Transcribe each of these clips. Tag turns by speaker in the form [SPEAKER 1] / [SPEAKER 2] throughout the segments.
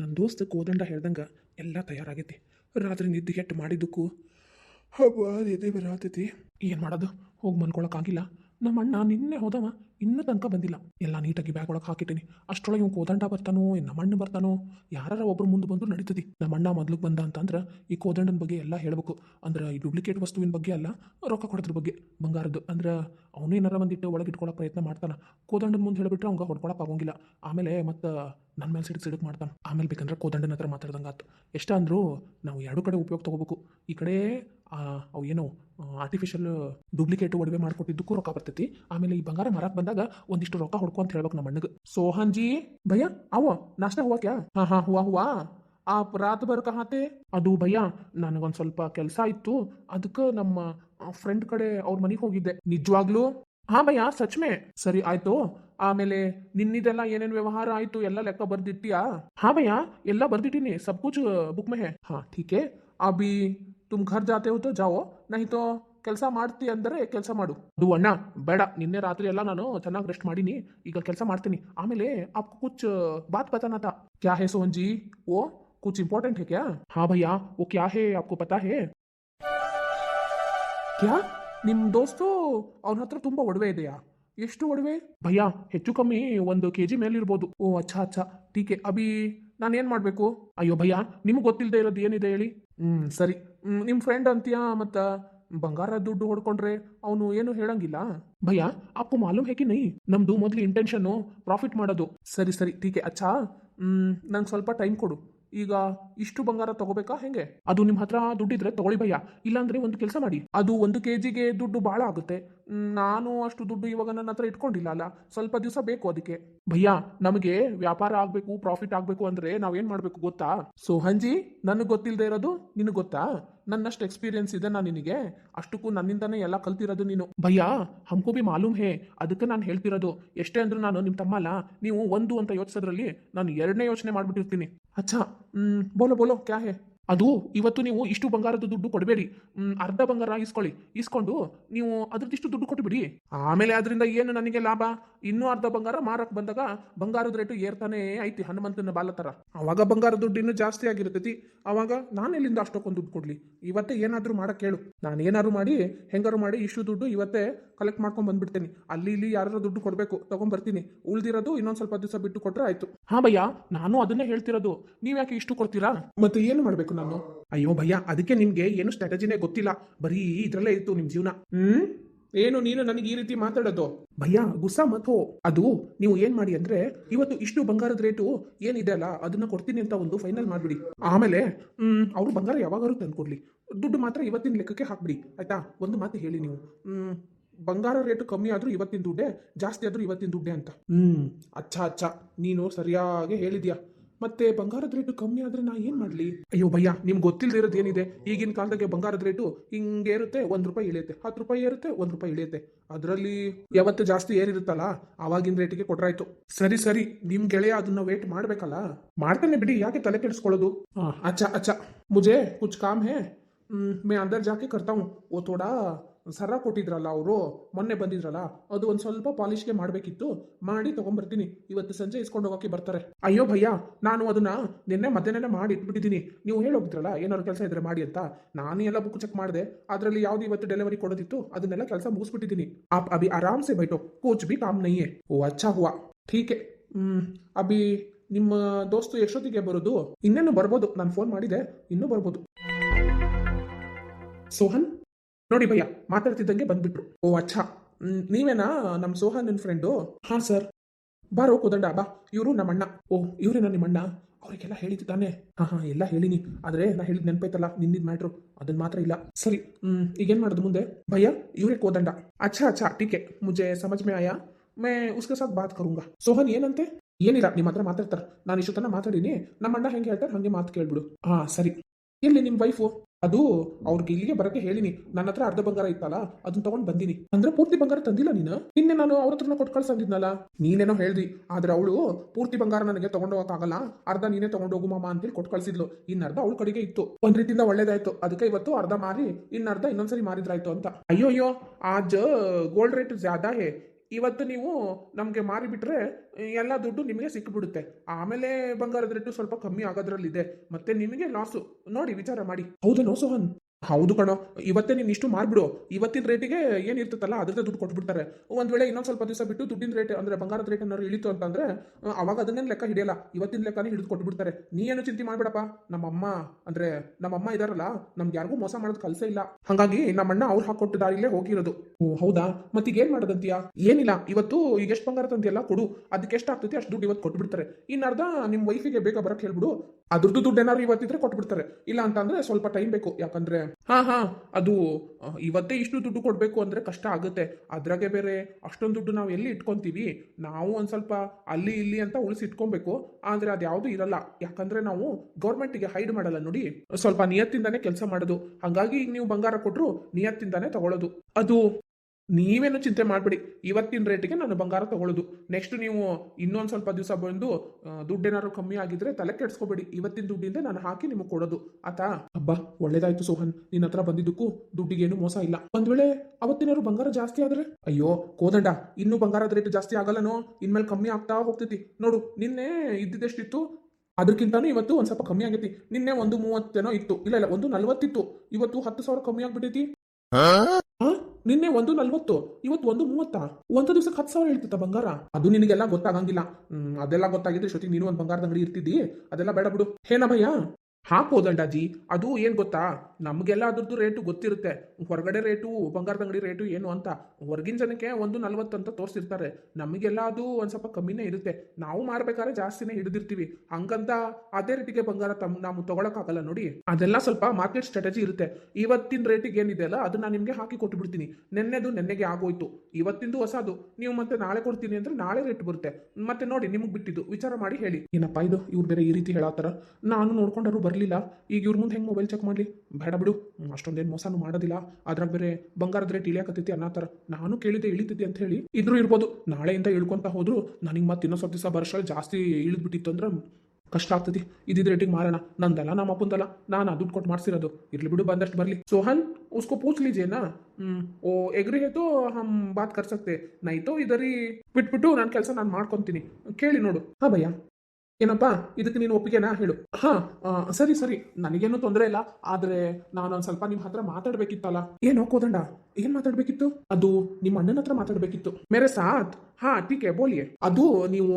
[SPEAKER 1] ನನ್ನ ದೋಸ್ತ ಕೋದಂಡ ಹೇಳ್ದಂಗೆ ಎಲ್ಲ ತಯಾರಾಗೈತಿ. ರಾತ್ರಿ ನಿದ್ದೆ ಕೆಟ್ಟು ಮಾಡಿದ್ದಕ್ಕೂ ಹಬ್ಬ ನಿದ್ದೆ ಬರತೈತಿ. ಏನು ಮಾಡೋದು? ಹೋಗಿ ಮನ್ಕೊಳಕ್ಕಾಗಿಲ್ಲ ನಮ್ಮ ಅಣ್ಣ ನಿನ್ನೆ ಹೋದವ. ಇನ್ನೂ ತನಕ ಬಂದಿಲ್ಲ. ಎಲ್ಲ ನೀಟಾಗಿ ಬ್ಯಾಗ್ ಒಳಗೆ ಹಾಕಿಟ್ಟಿನಿ. ಅಷ್ಟರೊಳಗೆ ಇವ್ನು ಕೋದಂಡ ಬರ್ತಾನೋ ನಮ್ಮಣ್ಣ ಬರ್ತಾನೋ ಯಾರ ಒಬ್ರು ಮುಂದೆ ಬಂದು ನಡೀತದೆ. ನಮ್ಮ ಅಣ್ಣ ಮೊದಲಿಗೆ ಬಂದ ಅಂತಂದ್ರೆ ಈ ಕೋದಂಡನ ಬಗ್ಗೆ ಎಲ್ಲ ಹೇಳಬೇಕು. ಅಂದ್ರೆ ಈ ಡೂಪ್ಲಿಕೇಟ್ ವಸ್ತುವಿನ ಬಗ್ಗೆ ಅಲ್ಲ, ರೊಕ್ಕ ಕೊಡೋದ್ರ ಬಗ್ಗೆ ಬಂಗಾರದ್ದು. ಅಂದ್ರೆ ಅವನು ಏನಾರ ಬಂದಿಟ್ಟು ಒಳಗೆ ಇಟ್ಕೊಳ್ಳೋ ಪ್ರಯತ್ನ ಮಾಡ್ತಾನೆ. ಕೋದಂಡನ ಮುಂದೆ ಹೇಳಿಬಿಟ್ರೆ ಅವ್ಗೆ ಹೊಡ್ಕೊಳಕ್ಕೆ ಆಗೋಂಗಿಲ್ಲ. ಆಮೇಲೆ ಮತ್ತು ನನ್ನ ಮೇಲೆ ಸಿಡಿದು ಸಿಡಕ್ ಮಾಡ್ತಾನೆ. ಆಮೇಲೆ ಬೇಕಂದ್ರೆ ಕೋದಂಡನ ಹತ್ರ ಮಾತಾಡ್ದಂಗೆ ಆತು. ಎಷ್ಟ ನಾವು ಎರಡು ಕಡೆ ಉಪಯೋಗ ತೊಗೋಬೇಕು. ಈ ಕಡೆ ಅವು ಏನು ಆರ್ಟಿಫಿಷಿಯಲ್ ಡೂಪ್ಲಿಕೇಟ್ ಒಡವೆ ಮಾಡ್ಕೊಟ್ಟಿದ್ದಕ್ಕೂ ರೊಕ್ಕ ಬರ್ತೈತಿ. ಆಮೇಲೆ ಈ ಬಂಗಾರ ಮರಕ್ ಬಂದಾಗ ಒಂದಿಷ್ಟು ರೊಕ್ಕ ಹೊಡ್ಕೊ ಅಂತ ಹೇಳ್ಬೇಕು ನಮ್ಮ ಅಣ್ಣಗೆ ಸೋಹನ್ ಜಿ ನಾಷ್ಟಾ ಅವ, ನಾಷ್ಟ ಹುವಾ ಕ್ಯಾ ಹಾ ಹಾ, ಹುವಾ ಹುವಾ. ಆ ರಾತ್ ಬರ್ಕ ಹಾತೆ. ಅದು ಭಯ ನನಗೊಂದು ಸ್ವಲ್ಪ ಕೆಲಸ ಇತ್ತು. ಅದಕ್ಕೆ ನಮ್ಮ ಫ್ರೆಂಡ್ ಕಡೆ ಅವ್ರ ಮನೆಗೆ ಹೋಗಿದ್ದೆ. ನಿಜವಾಗ್ಲೂ? ಹಾ ಭಯ ಸಚ್ಮೆ. ಸರಿ, ಆಯ್ತು. ಆಮೇಲೆ ನಿನ್ನಿದೆಲ್ಲ ಏನೇನು ವ್ಯವಹಾರ ಆಯ್ತು? ಎಲ್ಲ ಲೆಕ್ಕ ಬರ್ದಿಟ್ಟಿಯಾ? ಹಾ ಭಯ ಎಲ್ಲ ಬರ್ದಿಟ್ಟಿನಿ. ಸಬ್ ಕುಚ್, ಬುಕ್ ಮೇ ಹಾ ಠೀಕೆ ठीक ತುಮ್ ಘರ್ ಜಾತೆ ಹೋ ತೋ ಜಾವೋ ನಹಿತೋ ಕೆಲಸ ಮಾಡ್ತಿ ಅಂದರೆ ಕೆಲಸ ಮಾಡು. ಅದು ಅಣ್ಣ, ಬೇಡ, ನಿನ್ನೆ ರಾತ್ರಿ ಎಲ್ಲ ನಾನು ಚೆನ್ನಾಗಿ ರೆಸ್ಟ್ ಮಾಡೀನಿ, ಈಗ ಕೆಲಸ ಮಾಡ್ತೀನಿ. ಆಮೇಲೆ ಆಪ್ ಕುಚ್, ಬಾತ್ ಬತಾನತ ಕ್ಯಾ ಹೇ ಸೋಂಜಿ? ಓ, ಕುಚ್ ಇಂಪಾರ್ಟೆಂಟ್ ಹೇ ಕ್ಯಾ? ಹಾ ಭಯ ಓ ಕ್ಯಾ ಹೇ ಆಪ್ಕೋ ಪತಾ ಹೇ? ಕ್ಯಾ? ನಿಮ್ಮ ದೋಸ್ತು ಅವನ ಹತ್ರ ತುಂಬಾ ಒಡವೆ ಇದೆಯಾ? ಎಷ್ಟು ಒಡವೆ? ಭಯ್ಯ, ಹೆಚ್ಚು ಕಮ್ಮಿ ಒಂದು ಕೆಜಿ ಮೇಲೆ ಮೇಲಿರ್ಬೋದು. ಓ, ಅಚ್ಚಾ ಅಚ್ಚಾ. ಟೀಕೆ, ಅಭಿ ನಾನೇನು ಮಾಡಬೇಕು? ಅಯ್ಯೋ ಭಯ್ಯ, ನಿಮ್ಗೆ ಗೊತ್ತಿಲ್ಲದೆ ಇರೋದು ಏನಿದೆ ಹೇಳಿ? ಹ್ಮ್, ಸರಿ. ನಿಮ್ಮ ನಿಮ್ ಫ್ರೆಂಡ್ ಅಂತೀಯಾ ಮತ್ತ ಬಂಗಾರ ದುಡ್ಡು ಹೊಡ್ಕೊಂಡ್ರೆ ಅವನು ಏನು ಹೇಳಂಗಿಲ್ಲ? ಭಯ ಅಪ್ಪು ಮಾಲೂಮ್ ಹೇಗೆ ನೈ. ನಮ್ದು ಮೊದಲು ಇಂಟೆನ್ಷನ್ನು ಪ್ರಾಫಿಟ್ ಮಾಡೋದು. ಸರಿ ಸರಿ ಟೀಕೆ ಅಚ್ಚಾ. ನಂಗೆ ಸ್ವಲ್ಪ ಟೈಮ್ ಕೊಡು. ಈಗ ಇಷ್ಟು ಬಂಗಾರ ತಗೋಬೇಕಾ? ಹೆಂಗೆ? ಅದು ನಿಮ್ಮ ಹತ್ರ ದುಡ್ಡಿದ್ರೆ ತಗೊಳ್ಳಿ ಭಯ್ಯ. ಇಲ್ಲಾಂದ್ರೆ ಒಂದು ಕೆಲಸ ಮಾಡಿ. ಅದು ಒಂದು ಕೆ ಜಿಗೆ ದುಡ್ಡು ಭಾಳ ಆಗುತ್ತೆ. ನಾನು ಅಷ್ಟು ದುಡ್ಡು ಇವಾಗ ನನ್ನ ಹತ್ರ ಇಟ್ಕೊಂಡಿಲ್ಲ ಅಲ್ಲ. ಸ್ವಲ್ಪ ದಿವಸ ಬೇಕು ಅದಕ್ಕೆ. ಭಯ್ಯ, ನಮಗೆ ವ್ಯಾಪಾರ ಆಗಬೇಕು ಪ್ರಾಫಿಟ್ ಆಗಬೇಕು ಅಂದ್ರೆ ನಾವೇನ್ ಮಾಡಬೇಕು ಗೊತ್ತಾ? ಸೋಹನ್ಜಿ ನನಗೆ ಗೊತ್ತಿಲ್ಲದೆ ಇರೋದು ನಿನಗೆ ಗೊತ್ತಾ? ನನ್ನಷ್ಟು ಎಕ್ಸ್ಪೀರಿಯನ್ಸ್ ಇದೆ ನಾನು ನಿನಗೆ. ಅಷ್ಟಕ್ಕೂ ನನ್ನಿಂದನೇ ಎಲ್ಲ ಕಲ್ತಿರೋದು ನೀನು. ಭಯ್ಯ ಹಮ್ಕೋ ಬಿ ಮಾಲೂಮ್ ಹೇ. ಅದಕ್ಕೆ ನಾನು ಹೇಳ್ತಿರೋದು. ಎಷ್ಟೇ ಅಂದ್ರೂ ನಾನು ನಿಮ್ಮ ತಮ್ಮಲ್ಲ ನೀವು ಒಂದು ಅಂತ ಯೋಚಿಸೋದ್ರಲ್ಲಿ ನಾನು ಎರಡನೇ ಯೋಚನೆ ಮಾಡ್ಬಿಟ್ಟಿರ್ತೀನಿ. ಅಚ್ಚಾ ಹ್ಮ್ ಬೋಲೋ ಬೋಲೋ ಕ್ಯಾ ಹೇ ಅದು ಇವತ್ತು ನೀವು ಇಷ್ಟು ಬಂಗಾರದ ದುಡ್ಡು ಕೊಡಬೇಡಿ. ಅರ್ಧ ಬಂಗಾರ ಇಸ್ಕೊಳ್ಳಿ ಇಸ್ಕೊಂಡು ನೀವು ಅದ್ರದ್ದಿಷ್ಟು ದುಡ್ಡು ಕೊಟ್ಟುಬಿಡಿ ಆಮೇಲೆ ಅದರಿಂದ ಏನು ನನಗೆ ಲಾಭ? ಇನ್ನೂ ಅರ್ಧ ಬಂಗಾರ ಮಾರಕ್ ಬಂದಾಗ ಬಂಗಾರದ ರೇಟು ಏರ್ತಾನೆ ಐತಿ ಹನುಮಂತನ ಬಾಲ ತರ ಅವಾಗ ಬಂಗಾರ ದುಡ್ಡು ಇನ್ನೂ ಜಾಸ್ತಿ ಆಗಿರ್ತೈತಿ. ಅವಾಗ ನಾನು ಎಲ್ಲಿಂದ ಅಷ್ಟೊಂದು ದುಡ್ಡು ಕೊಡ್ಲಿ? ಇವತ್ತೇ ಏನಾದರೂ ಮಾಡಕ್ ಕೇಳು. ನಾನು ಏನಾದ್ರು ಮಾಡಿ ಹೆಂಗಾರು ಮಾಡಿ ಇಷ್ಟು ದುಡ್ಡು ಇವತ್ತೇ ಕಲೆಕ್ಟ್ ಮಾಡ್ಕೊಂಡ್ ಬಂದ್ಬಿಡ್ತೀನಿ. ಅಲ್ಲಿ ಇಲ್ಲಿ ಯಾರಾದ್ರೂ ದುಡ್ಡು ಕೊಡಬೇಕು ತಗೊಂಡ್ಬರ್ತೀನಿ ಉಳ್ದಿರೋದು ಇನ್ನೊಂದು ಸ್ವಲ್ಪ ದಿವಸ ಬಿಟ್ಟು ಕೊಟ್ರೆ ಆಯ್ತು. ಹಾ ಭಯ್ಯ, ನಾನು ಅದನ್ನೇ ಹೇಳ್ತಿರೋದು. ನೀವು ಯಾಕೆ ಇಷ್ಟು ಕೊಡ್ತೀರಾ? ಮತ್ತೆ ಏನು ಮಾಡ್ಬೇಕು ನಾನು? ಅಯ್ಯೋ ಭಯ್ಯ, ಅದಕ್ಕೆ ನಿಮ್ಗೆ ಏನು ಸ್ಟ್ರಾಟಜಿನೇ ಗೊತ್ತಿಲ್ಲ. ಬರೀ ಇದ್ರಲ್ಲೇ ಇತ್ತು ನಿಮ್ ಜೀವನ. ಹ್ಮ್? ಏನು ನೀನು ನನಗೆ ಈ ರೀತಿ ಮಾತಾಡೋದು? ಭಯ್ಯ, ಗುಸ್ಸಾ ಮಥೋ ಅದು ನೀವು ಏನ್ ಮಾಡಿ ಅಂದ್ರೆ, ಇವತ್ತು ಇಷ್ಟು ಬಂಗಾರದ ರೇಟು ಏನಿದೆ ಅಲ್ಲ, ಅದನ್ನ ಕೊಡ್ತೀನಿ ಅಂತ ಒಂದು ಫೈನಲ್ ಮಾಡ್ಬಿಡಿ. ಆಮೇಲೆ, ಹ್ಮ್, ಅವ್ರು ಬಂಗಾರ ಯಾವಾಗಾರು ತಂದ್ಕೊಡ್ಲಿ ದುಡ್ಡು ಮಾತ್ರ ಇವತ್ತಿನ ಲೆಕ್ಕಕ್ಕೆ ಹಾಕ್ಬಿಡಿ, ಆಯ್ತಾ? ಒಂದು ಮಾತು ಹೇಳಿ ನೀವು. ಹ್ಮ್, ಬಂಗಾರ ರೇಟು ಕಮ್ಮಿ ಆದ್ರೂ ಇವತ್ತಿನ ದುಡ್ಡೆ, ಜಾಸ್ತಿ ಆದ್ರೂ ಇವತ್ತಿನ ದುಡ್ಡೆ ಅಂತ. ಹ್ಮ್, ಅಚ್ಚಾ ಅಚ್ಚಾ, ನೀನು ಸರಿಯಾಗಿ ಹೇಳಿದ್ಯಾ? ಮತ್ತೆ ಬಂಗಾರದ ರೇಟು ಕಮ್ಮಿ ಆದ್ರೆ ನಾ ಏನ್ ಮಾಡ್ಲಿ? ಅಯ್ಯೋ ಭಯ್ಯ, ನಿಮ್ಗೆ ಗೊತ್ತಿಲ್ಲದೆ ಇರೋದು ಏನಿದೆ? ಈಗಿನ ಕಾಲದಾಗೆ ಬಂಗಾರದ ರೇಟು ಹಿಂಗೆ ಇರುತ್ತೆ, ಒಂದ್ ರೂಪಾಯಿ ಇಳಿಯುತ್ತೆ, ಹತ್ತು ರೂಪಾಯಿ ಏರುತ್ತೆ, ಒಂದ್ ರೂಪಾಯಿ ಇಳಿಯುತ್ತೆ. ಅದರಲ್ಲಿ ಯಾವತ್ತು ಜಾಸ್ತಿ ಏರಿರುತ್ತಲ್ಲ ಆವಾಗಿನ ರೇಟಿಗೆ ಕೊಟ್ರಾಯ್ತು. ಸರಿ ಸರಿ, ನಿಮ್ ಗೆಳೆಯ ಅದನ್ನ ವೇಟ್ ಮಾಡ್ಬೇಕಲ್ಲ? ಮಾಡ್ತಾನೆ ಬಿಡಿ, ಯಾಕೆ ತಲೆ ಕೆಡಿಸ್ಕೊಳ್ಳೋದು? ಹಾ ಅಚ್ಚಾ ಅಚ್ಚಾ. ಮುಜೆ, ಕುಚ್ ಕಾಮ್ ಹೇ. मैं ಮೇ ಅಂದರ್ ಜಾಕೆ ಕರ್ತಾ वो ಓ ಥೋಡಾ ಸರ ಕೊಟ್ಟಿದ್ರಲ್ಲ ಅವರು? ಮೊನ್ನೆ ಬಂದಿದ್ರಲ್ಲ? ಅದು ಒಂದು ಸ್ವಲ್ಪ ಪಾಲಿಶ್ಗೆ ಮಾಡಬೇಕಿತ್ತು. ಮಾಡಿ ತಗೊಂಡ್ಬರ್ತೀನಿ ಇವತ್ತು ಸಂಜೆ ಇಸ್ಕೊಂಡು ಹೋಗೋಕೆ ಬರ್ತಾರೆ. ಅಯ್ಯೋ ಭಯ್ಯ, ನಾನು ಅದನ್ನ ನಿನ್ನೆ ಮಧ್ಯಾಹ್ನ ಮಾಡಿ ಇಟ್ಬಿಟ್ಟಿದ್ದೀನಿ ನೀವು ಹೇಳೋಗಿದ್ರಲ್ಲ, ಏನಾದ್ರು ಕೆಲಸ ಇದ್ರೆ ಮಾಡಿ ಅಂತ. ನಾನು ಎಲ್ಲ ಬುಕ್ ಚೆಕ್ ಮಾಡಿದೆ. ಅದರಲ್ಲಿ ಯಾವ್ದು ಇವತ್ತು ಡೆಲಿವರಿ ಕೊಡೋದಿತ್ತು, ಅದನ್ನೆಲ್ಲ ಕೆಲಸ ಮುಗಿಸ್ಬಿಟ್ಟಿದ್ದೀನಿ. ಆಪ್ ಅಭಿ, ಆರಾಮ್ಸೆ ಬೈಟು. ಕೋಚ್ ಬಿ ಕಾಮ್ ನೈಯೇ. ಓ, ಅಚ್ಚಾ ಹುವಾ. ಠೀಕೆ ಹ್ಮ್, ಅಭಿ, ನಿಮ್ಮ ದೋಸ್ತು ಎಷ್ಟೊತ್ತಿಗೆ ಬರೋದು? ಇನ್ನೇನು ಬರ್ಬೋದು. ನಾನು ಫೋನ್ ಮಾಡಿದೆ, ಇನ್ನೂ ಬರ್ಬೋದು. ಸೋಹನ್? ನೋಡಿ ಭಯ್ಯ, ಮಾತಾಡ್ತಿದ್ದಂಗೆ ಬಂದ್ಬಿಟ್ರು. ಓ, ಅಚ್ಚಾ. ನೀವೇನಾ ನಮ್ಮ ಸೋಹನ್ ನನ್ನ ಫ್ರೆಂಡು ಹಾ ಸರ್ ಬಾರೋ ಕುದಂಡ ಬಾ. ಇವರು ನಮ್ಮ ಅಣ್ಣ. ಓ, ಇವರೇನಾ ನಿಮ್ಮ ಅಣ್ಣ? ಅವರಿಗೆಲ್ಲ ಹೇಳಿದ್ದು ತಾನೇ. ಹಾ ಹಾ, ಎಲ್ಲ ಹೇಳಿನಿ. ಆದ್ರೆ ನಾ ಹೇಳಿದ್ ನೆನಪೈತಲ್ಲ, ನಿನ್ನಿದ್ ಮ್ಯಾಟ್ರು. ಅದನ್ನ ಮಾತ್ರ ಇಲ್ಲ. ಸರಿ, ಹ್ಮ್, ಈಗೇನ್ ಮಾಡೋದು ಮುಂದೆ? ಭಯ್ಯ, ಇವರೇ ಕೋದಂಡ ಅಚ್ಚಾ ಅಚ್ಚಾ, ಟೀಕೆ. ಮುಜೆ, ಸಮಜ್ ಮೇ ಆಯಾ? ಮೇ, ಉಸ್ಕೆ ಸಾಥ್ ಬಾತ್ ಕರುಂಗ. ಸೋಹನ್ ಏನಂತೆ? ಏನಿಲ್ಲ ನಿಮ್ಮ ಹತ್ರ ಮಾತಾಡ್ತಾರೆ. ನಾನು ಇಷ್ಟು ತನ ಮಾತಾಡೀನಿ. ನಮ್ಮ ಅಣ್ಣ ಹೆಂಗೆ ಹೇಳ್ತಾರೆ, ಹಂಗೆ ಮಾತು ಕೇಳ್ಬಿಡು. ಹಾ, ಸರಿ. ಎಲ್ಲಿ ನಿಮ್ಮ ವೈಫು ಅದು ಅವ್ರಿಗೆ ಇಲ್ಲಿಗೆ ಬರಕ್ಕೆ ಹೇಳಿನಿ. ನನ್ನ ಹತ್ರ ಅರ್ಧ ಬಂಗಾರ ಇತ್ತಲ್ಲ ಅದನ್ನ ತಗೊಂಡ್ ಬಂದಿನಿ. ಅಂದ್ರೆ ಪೂರ್ತಿ ಬಂಗಾರ ತಂದಿಲ್ಲ ನೀನು? ನಿನ್ನೆ ನಾನು ಅವ್ರ ಹತ್ರನ ಕೊಟ್ಟು ಕಳ್ಸಂದಿದ್ನಲ್ಲ? ನೀನೇನೋ ಹೇಳ್ದಿ ಆದ್ರೆ ಅವಳು ಪೂರ್ತಿ ಬಂಗಾರ ನನಗೆ ತಗೊಂಡೋಗಕ್ಕಾಗಲ್ಲ ಅರ್ಧ ನೀನೇ ತಗೊಂಡೋಗು ಮಾಮ ಅಂತೇಳಿ ಕೊಟ್ಟು ಕಳ್ಸಿದ್ಲು. ಇನ್ನ ಅರ್ಧ ಅವಳ ಕಡೆಗೆ ಇತ್ತು. ಒಂದ್ ರೀತಿಯಿಂದ ಒಳ್ಳೇದಾಯ್ತು. ಅದಕ್ಕೆ ಇವತ್ತು ಅರ್ಧ ಮಾರಿ ಇನ್ನ ಅರ್ಧ ಇನ್ನೊಂದ್ಸರಿ ಮಾರಿದ್ರಾಯ್ತು ಅಂತ. ಅಯ್ಯೋ ಅಯ್ಯೋ ಆಜ್ ಗೋಲ್ಡ್ ರೇಟ್ ಜಾದಾ ಹೇ ಇವತ್ತು ನೀವು ನಮಗೆ ಮಾರಿಬಿಟ್ರೆ ಎಲ್ಲ ದುಡ್ಡು ನಿಮಗೆ ಸಿಕ್ಕಿಬಿಡುತ್ತೆ ಆಮೇಲೆ ಬಂಗಾರದ ರೇಟು ಸ್ವಲ್ಪ ಕಮ್ಮಿ ಆಗೋದ್ರಲ್ಲಿದೆ. ಮತ್ತೆ ನಿಮಗೆ ಲಾಸು ನೋಡಿ ವಿಚಾರ ಮಾಡಿ. ಹೌದೇನೋ ಸೋಹನ್? ಹೌದು ಕಣೋ, ಇವತ್ತೇ ನೀನು ಇಷ್ಟು ಮಾರ್ಬಿಡು. ಇವತ್ತಿನ ರೇಟಿಗೆ ಏನಿರ್ತದಲ್ಲ ಅದ್ರದ್ದೇ ದುಡ್ಡು ಕೊಟ್ಬಿಡ್ತಾರೆ. ಒಂದ್ ವೇಳೆ ಇನ್ನೊಂದು ಸ್ವಲ್ಪ ದಿವಸ ಬಿಟ್ಟು ದುಡ್ಡಿನ ರೇಟ್ ಅಂದ್ರೆ ಬಂಗಾರದ ರೇಟ್ ಏನಾದ್ರು ಇಳಿತು ಅಂತಂದ್ರೆ ಅವಾಗ ಅದನ್ನೇನು ಲೆಕ್ಕ ಹಿಡಿಯಲ್ಲ. ಇವತ್ತಿನ ಲೆಕ್ಕನೇ ಹಿಡಿದು ಕೊಟ್ಬಿಡ್ತಾರೆ. ನೀ ಏನು ಚಿಂತೆ ಮಾಡಬೇಡಪ್ಪ. ನಮ್ಮಮ್ಮ, ಅಂದ್ರೆ ನಮ್ಮಮ್ಮ ಇದಾರಲ್ಲ, ನಮ್ಗೆ ಯಾರಿಗೂ ಮೋಸ ಮಾಡೋದು ಕಲ್ಸ ಇಲ್ಲ. ಹಾಗಾಗಿ ನಮ್ಮಣ್ಣ ಅವ್ರು ಹಾಕೊಟ್ಟು ದಾರಿಲೇ ಹೋಗಿರೋದು. ಓ, ಹೌದಾ? ಮತ್ತೀಗ ಏನು ಮಾಡೋದಂತೀಯ? ಏನಿಲ್ಲ. ಇವತ್ತು ಈಗ ಎಷ್ಟು ಬಂಗಾರ ತಂತಿಯಲ್ಲ ಕೊಡು. ಅದಕ್ಕೆ ಎಷ್ಟು ಆಗ್ತೈತಿ, ಅಷ್ಟು ದುಡ್ಡು ಇವತ್ತು ಕೊಟ್ಬಿಡ್ತಾರೆ. ಇನ್ನರ್ಧ ನಿಮ್ಮ ವೈಫಿಗೆ ಬೇಗ ಬರಕ್ ಹೇಳ್ಬಿಡು. ಅದ್ರದ್ದು ದುಡ್ಡು ಏನಾದ್ರು ಇವತ್ತಿದ್ರೆ ಕೊಟ್ಬಿಡ್ತಾರೆ. ಇಲ್ಲ ಅಂತಂದ್ರೆ ಸ್ವಲ್ಪ ಟೈಮ್ ಬೇಕು. ಯಾಕಂದ್ರೆ ಹಾ ಹಾ, ಅದು ಇವತ್ತೇ ಇಷ್ಟು ದುಡ್ಡು ಕೊಡಬೇಕು ಅಂದ್ರೆ ಕಷ್ಟ ಆಗುತ್ತೆ. ಅದ್ರಾಗೆ ಬೇರೆ ಅಷ್ಟೊಂದು ದುಡ್ಡು ನಾವು ಎಲ್ಲಿ ಇಟ್ಕೊಂತೀವಿ? ನಾವು ಒಂದ್ ಸ್ವಲ್ಪ ಅಲ್ಲಿ ಇಲ್ಲಿ ಅಂತ ಉಳಿಸಿ ಇಟ್ಕೊಬೇಕು. ಆದ್ರೆ ಯಾವುದೂ ಇರಲ್ಲ. ಯಾಕಂದ್ರೆ ನಾವು ಗೌರ್ಮೆಂಟಿಗೆ ಹೈಡ್ ಮಾಡಲ್ಲ ನೋಡಿ. ಸ್ವಲ್ಪ ನಿಯತ್ತಿಂದಾನೇ ಕೆಲಸ ಮಾಡೋದು. ಹಾಗಾಗಿ ಈಗ ನೀವು ಬಂಗಾರ ಕೊಟ್ರು ನಿಯತ್ತಿಂದಾನೇ ತಗೊಳ್ಳೋದು ಅದು ನೀವೇನು ಚಿಂತೆ ಮಾಡಬೇಡಿ. ಇವತ್ತಿನ ರೇಟಿಗೆ ನಾನು ಬಂಗಾರ ತಗೊಳ್ಳೋದು ನೆಕ್ಸ್ಟ್ ನೀವು ಇನ್ನೊಂದು ಸ್ವಲ್ಪ ದಿವಸ ಬಂದು ದುಡ್ಡೇನಾದ್ರು ಕಮ್ಮಿ ಆಗಿದ್ರೆ ತಲೆ ಕೆಡ್ಸ್ಕೊಬೇಡಿ. ಇವತ್ತಿನ ದುಡ್ಡಿಂದ ನಾನು ಹಾಕಿ ನಿಮಗೆ ಕೊಡೋದು. ಆತಾ? ಅಬ್ಬಾ ಒಳ್ಳೇದಾಯ್ತು ಸೋಹನ್. ನಿನ್ನ ಹತ್ರ ಬಂದಿದ್ದಕ್ಕೂ ದುಡ್ಡಿಗೇನು ಮೋಸ ಇಲ್ಲ. ಒಂದ್ ವೇಳೆ ಅವತ್ತಿನಾರು ಬಂಗಾರ ಜಾಸ್ತಿ ಆದ್ರೆ? ಅಯ್ಯೋ ಕೋದಂಡ. ಇನ್ನು ಬಂಗಾರದ ರೇಟ್ ಜಾಸ್ತಿ ಆಗಲ್ಲನೋ? ಇನ್ಮೇಲೆ ಕಮ್ಮಿ ಆಗ್ತಾ ಹೋಗ್ತೈತಿ. ನೋಡು ನಿನ್ನೆ ಇದ್ದಿದ್ದೆಷ್ಟಿತ್ತು? ಅದಕ್ಕಿಂತಾನು ಇವತ್ತು ಒಂದ್ ಸ್ವಲ್ಪ ಕಮ್ಮಿ ಆಗೈತಿ. ನಿನ್ನೆ ಒಂದು ಮೂವತ್ತೇನೋ ಇತ್ತು. ಇಲ್ಲ ಇಲ್ಲ ಒಂದು ನಲ್ವತ್ತಿತ್ತು. ಇವತ್ತು ಹತ್ತು ಸಾವಿರ ಕಮ್ಮಿ ಆಗ್ಬಿಟ್ಟೈತಿ ನಿನ್ನೆ ಒಂದು ನಲ್ವತ್ತು, ಇವತ್ತು ಒಂದು ಮೂವತ್ತ. ಒಂದು ದಿವಸಕ್ಕೆ ಹತ್ತು ಸಾವಿರ ಹೇಳ್ತಿತ್ತ ಬಂಗಾರ. ಅದು ನಿನಗೆಲ್ಲ ಗೊತ್ತಾಗಂಗಿಲ್ಲ. ಹ್ಮ್, ಅದೆಲ್ಲ ಗೊತ್ತಾಗಿದ್ರೆ ಜೊತೆಗೆ ನೀನು ಒಂದು ಬಂಗಾರದ ಅಂಗಡಿ ಇರ್ತಿದ್ದಿ. ಅದೆಲ್ಲ ಬೇಡ ಬಿಡು. ಹೇನ ಭಯ್ಯ ಹಾಕೋದಂಡಾಜಿ ಅದು ಏನು ಗೊತ್ತಾ? ನಮಗೆಲ್ಲ ಅದ್ರದ್ದು ರೇಟು ಗೊತ್ತಿರುತ್ತೆ. ಹೊರಗಡೆ ರೇಟು, ಬಂಗಾರದ ಅಂಗಡಿ ರೇಟು ಏನು ಅಂತ. ಹೊರಗಿನ ಜನಕ್ಕೆ ಒಂದು ನಲ್ವತ್ತು ಅಂತ ತೋರಿಸಿರ್ತಾರೆ. ನಮಗೆಲ್ಲ ಅದು ಒಂದು ಸ್ವಲ್ಪ ಕಮ್ಮಿನೇ ಇರುತ್ತೆ. ನಾವು ಮಾರ್ಬೇಕಾದ್ರೆ ಜಾಸ್ತಿನೇ ಹಿಡಿದಿರ್ತೀವಿ. ಹಂಗಂತ ಅದೇ ರೇಟಿಗೆ ಬಂಗಾರ ತಮ್, ನಾವು ತೊಗೊಳಕ್ಕಾಗಲ್ಲ ನೋಡಿ. ಅದೆಲ್ಲ ಸ್ವಲ್ಪ ಮಾರ್ಕೆಟ್ ಸ್ಟ್ರಾಟಜಿ ಇರುತ್ತೆ. ಇವತ್ತಿನ ರೇಟಿಗೆ ಏನಿದೆ ಅಲ್ಲ ನಾನು ನಿಮಗೆ ಹಾಕಿ ಕೊಟ್ಟು ಬಿಡ್ತೀನಿ ನೆನ್ನೆದು ನೆನ್ನೆಗೆ ಆಗೋಯ್ತು. ಇವತ್ತಿಂದು ಹೊಸದು. ನೀವು ಮತ್ತೆ ನಾಳೆ ಕೊಡ್ತೀನಿ ಅಂದ್ರೆ ನಾಳೆ ರೇಟ್ ಬರುತ್ತೆ. ಮತ್ತೆ ನೋಡಿ, ನಿಮಗೆ ಬಿಟ್ಟಿದ್ದು. ವಿಚಾರ ಮಾಡಿ ಹೇಳಿ. ಏನಪ್ಪ ಇದು? ಇವ್ರು ಬೇರೆ ಈ ರೀತಿ ಹೇಳತ್ತಾರ? ನಾನು ನೋಡ್ಕೊಂಡರು ಬರಲಿಲ್ಲ ಈಗ ಇವ್ರ ಮುಂದೆ ಹೆಂಗೆ ಮೊಬೈಲ್ ಚೆಕ್ ಮಾಡಲಿ ಬೇಡ ಬಿಡು ಹ್ಮ್, ಅಷ್ಟೊಂದೇನು ಮೋಸನೂ ಮಾಡೋದಿಲ್ಲ ಅದ್ರಾಗ ಬೇರೆ ಬಂಗಾರದ ರೇಟ್ ಇಳಿಯಾಕತ್ತೈತಿ ಅನ್ನತ್ತಾರ ನಾನು ಕೇಳಿದ್ದೆ ಇಳಿತೈತಿ ಅಂತ ಹೇಳಿ ಇದ್ರೂ ಇರ್ಬೋದು ನಾಳೆಯಿಂದ ಇಳ್ಕೊಂತ ಹೋದ್ರು ನನಗೆ ಮತ್ತೆ ಇನ್ನೊಂದು ಸ್ವಲ್ಪ ದಿವಸ ಬರೋಷ್ಟ್ರಲ್ಲಿ ಜಾಸ್ತಿ ಇಳಿದ್ಬಿಟ್ಟಿತ್ತು ಅಂದ್ರೆ ಕಷ್ಟ ಆಗ್ತದೆ ಇದ್ದಿದ್ದ ರೇಟಿಗೆ ಮಾರೋಣ ನಂದಲ್ಲ ನಮ್ಮ ಅಪ್ಪಂದಲ್ಲ ನಾನು ದುಡ್ಡು ಕೊಟ್ಟು ಮಾಡಿಸಿರೋದು ಇರ್ಲಿ ಬಿಡು ಬಂದಷ್ಟು ಬರಲಿ ಸೋಹನ್ उसको पूछ लीजिए ना ಹ್ಮ್ ಓ ಎಗ್ರಿ है तो हम बात कर सकते नहीं तो इधर ही ಬಿಟ್ಬಿಟ್ಟು ನಾನು ಕೆಲಸ ನಾನು ಮಾಡ್ಕೊಂತೀನಿ ಕೇಳಿ ನೋಡು ಹಾ ಭಯ್ಯ ಏನಪ್ಪ, ಇದಕ್ಕೆ ನೀನು ಒಪ್ಪಿಗೆನಾ? ಹೇಳು. ಹಾ ಸರಿ ಸರಿ. ನನಗೇನು ತೊಂದರೆ ಇಲ್ಲ. ಆದ್ರೆ ನಾನು ಒಂದ್ ಸ್ವಲ್ಪ ನಿಮ್ ಹತ್ರ ಮಾತಾಡ್ಬೇಕಿತ್ತಲ್ಲ. ಏನೋ ಕೋದಂಡ ಏನ್ ಮಾತಾಡ್ಬೇಕಿತ್ತು? ಅದು ನಿಮ್ಮ ಅಣ್ಣನ ಹತ್ರ ಮಾತಾಡ್ಬೇಕಿತ್ತು. ಮೇರೆ ಸಾತ್ ಹಾ ಟೀಕೆ ಬೋಲಿ ಅದು ನೀವು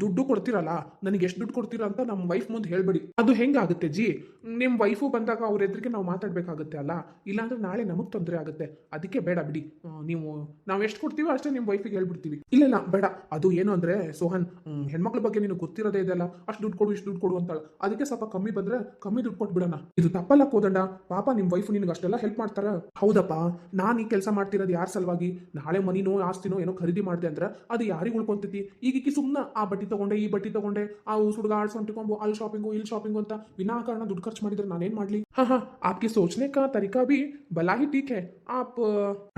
[SPEAKER 1] ದುಡ್ಡು ಕೊಡ್ತೀರಲ್ಲ, ನನಗೆ ಎಷ್ಟು ದುಡ್ಡು ಕೊಡ್ತೀರಾ ಅಂತ ನಮ್ಮ ವೈಫ್ ಮುಂದೆ ಹೇಳ್ಬೇಡಿ. ಅದು ಹೆಂಗಾಗುತ್ತೆ ಜಿ? ನಿಮ್ಮ ವೈಫು ಬಂದಾಗ ಅವ್ರ ಎದುರಿಗೆ ನಾವು ಮಾತಾಡ್ಬೇಕಾಗುತ್ತೆ ಅಲ್ಲ? ಇಲ್ಲಾಂದ್ರೆ ನಾಳೆ ನಮಗೆ ತೊಂದರೆ ಆಗುತ್ತೆ. ಅದಕ್ಕೆ ಬೇಡ ಬಿಡಿ. ನೀವು, ನಾವು ಎಷ್ಟು ಕೊಡ್ತೀವೋ ಅಷ್ಟೇ ನಿಮ್ಮ ವೈಫಿಗೆ ಹೇಳ್ಬಿಡ್ತೀವಿ. ಇಲ್ಲ ಇಲ್ಲ, ಬೇಡ. ಅದು ಏನು ಅಂದ್ರೆ, ಸೋಹನ್ ಹೆಣ್ಮಕ್ಳ ಬಗ್ಗೆ ನೀನು ಗೊತ್ತಿರೋದೇ ಇದೆಲ್ಲ ಅಷ್ಟು ದುಡ್ಡು ಕೊಡು, ಇಷ್ಟು ದುಡ್ಡು ಕೊಡು ಅಂತಾಳೆ. ಅದಕ್ಕೆ ಸ್ವಲ್ಪ ಕಮ್ಮಿ ಬಂದ್ರೆ ಕಮ್ಮಿ ದುಡ್ಡು ಕೊಟ್ಬಿಡೋಣ. ಇದು ತಪ್ಪಲ್ಲ ಕೋದಂಡ. ಪಾಪ ನಿಮ್ಮ ವೈಫ್ ನಿನ್ಗೆ ಅಷ್ಟೆಲ್ಲ ಹೆಲ್ಪ್ ಮಾಡ್ತಾರೆ. ಹೌದಪ್ಪ. ನಾನು ಈ ಕೆಲಸ ಮಾಡ್ತಿರೋದು ಯಾರ ಸಲುವಾಗಿ? ನಾಳೆ ಮನಿನೋ, ಆಸ್ತಿನೋ ಏನೋ ಖರೀದಿ ಮಾಡಿದೆ ಅಂದ್ರೆ ಅದು ಯಾರಿಗೆ ಉಳ್ಕೊಂತೈತಿ? ಈಗ ಈಕಿ ಸುಮ್ಮನೆ ಆ ಬಟ್ಟಿ ತಗೊಂಡೆ, ಈ ಬಟ್ಟಿ ತಗೊಂಡೆ, ಆ ಸುಡ್ಗ ಆಡ್ಸ್ಕೊಂಟಿಕೊಂಡು ಅಲ್ಲಿ ಶಾಪಿಂಗು ಇಲ್ಲಿ ಶಾಪಿಂಗು ಅಂತ ವಿನಾಕಾರಣ ದುಡ್ಡು ಖರ್ಚು ಮಾಡಿದ್ರೆ ನಾನೇನ್ ಮಾಡ್ಲಿ? ಹಾ ಹಾ, ಆಪ್ಗೆ ಸೋಚನೆ ಕಾ, ತರಿಕಾ ಬಿ ಬಲಾ ಹಿ ಟೀಕ್. ಹೇ ಆಪ್,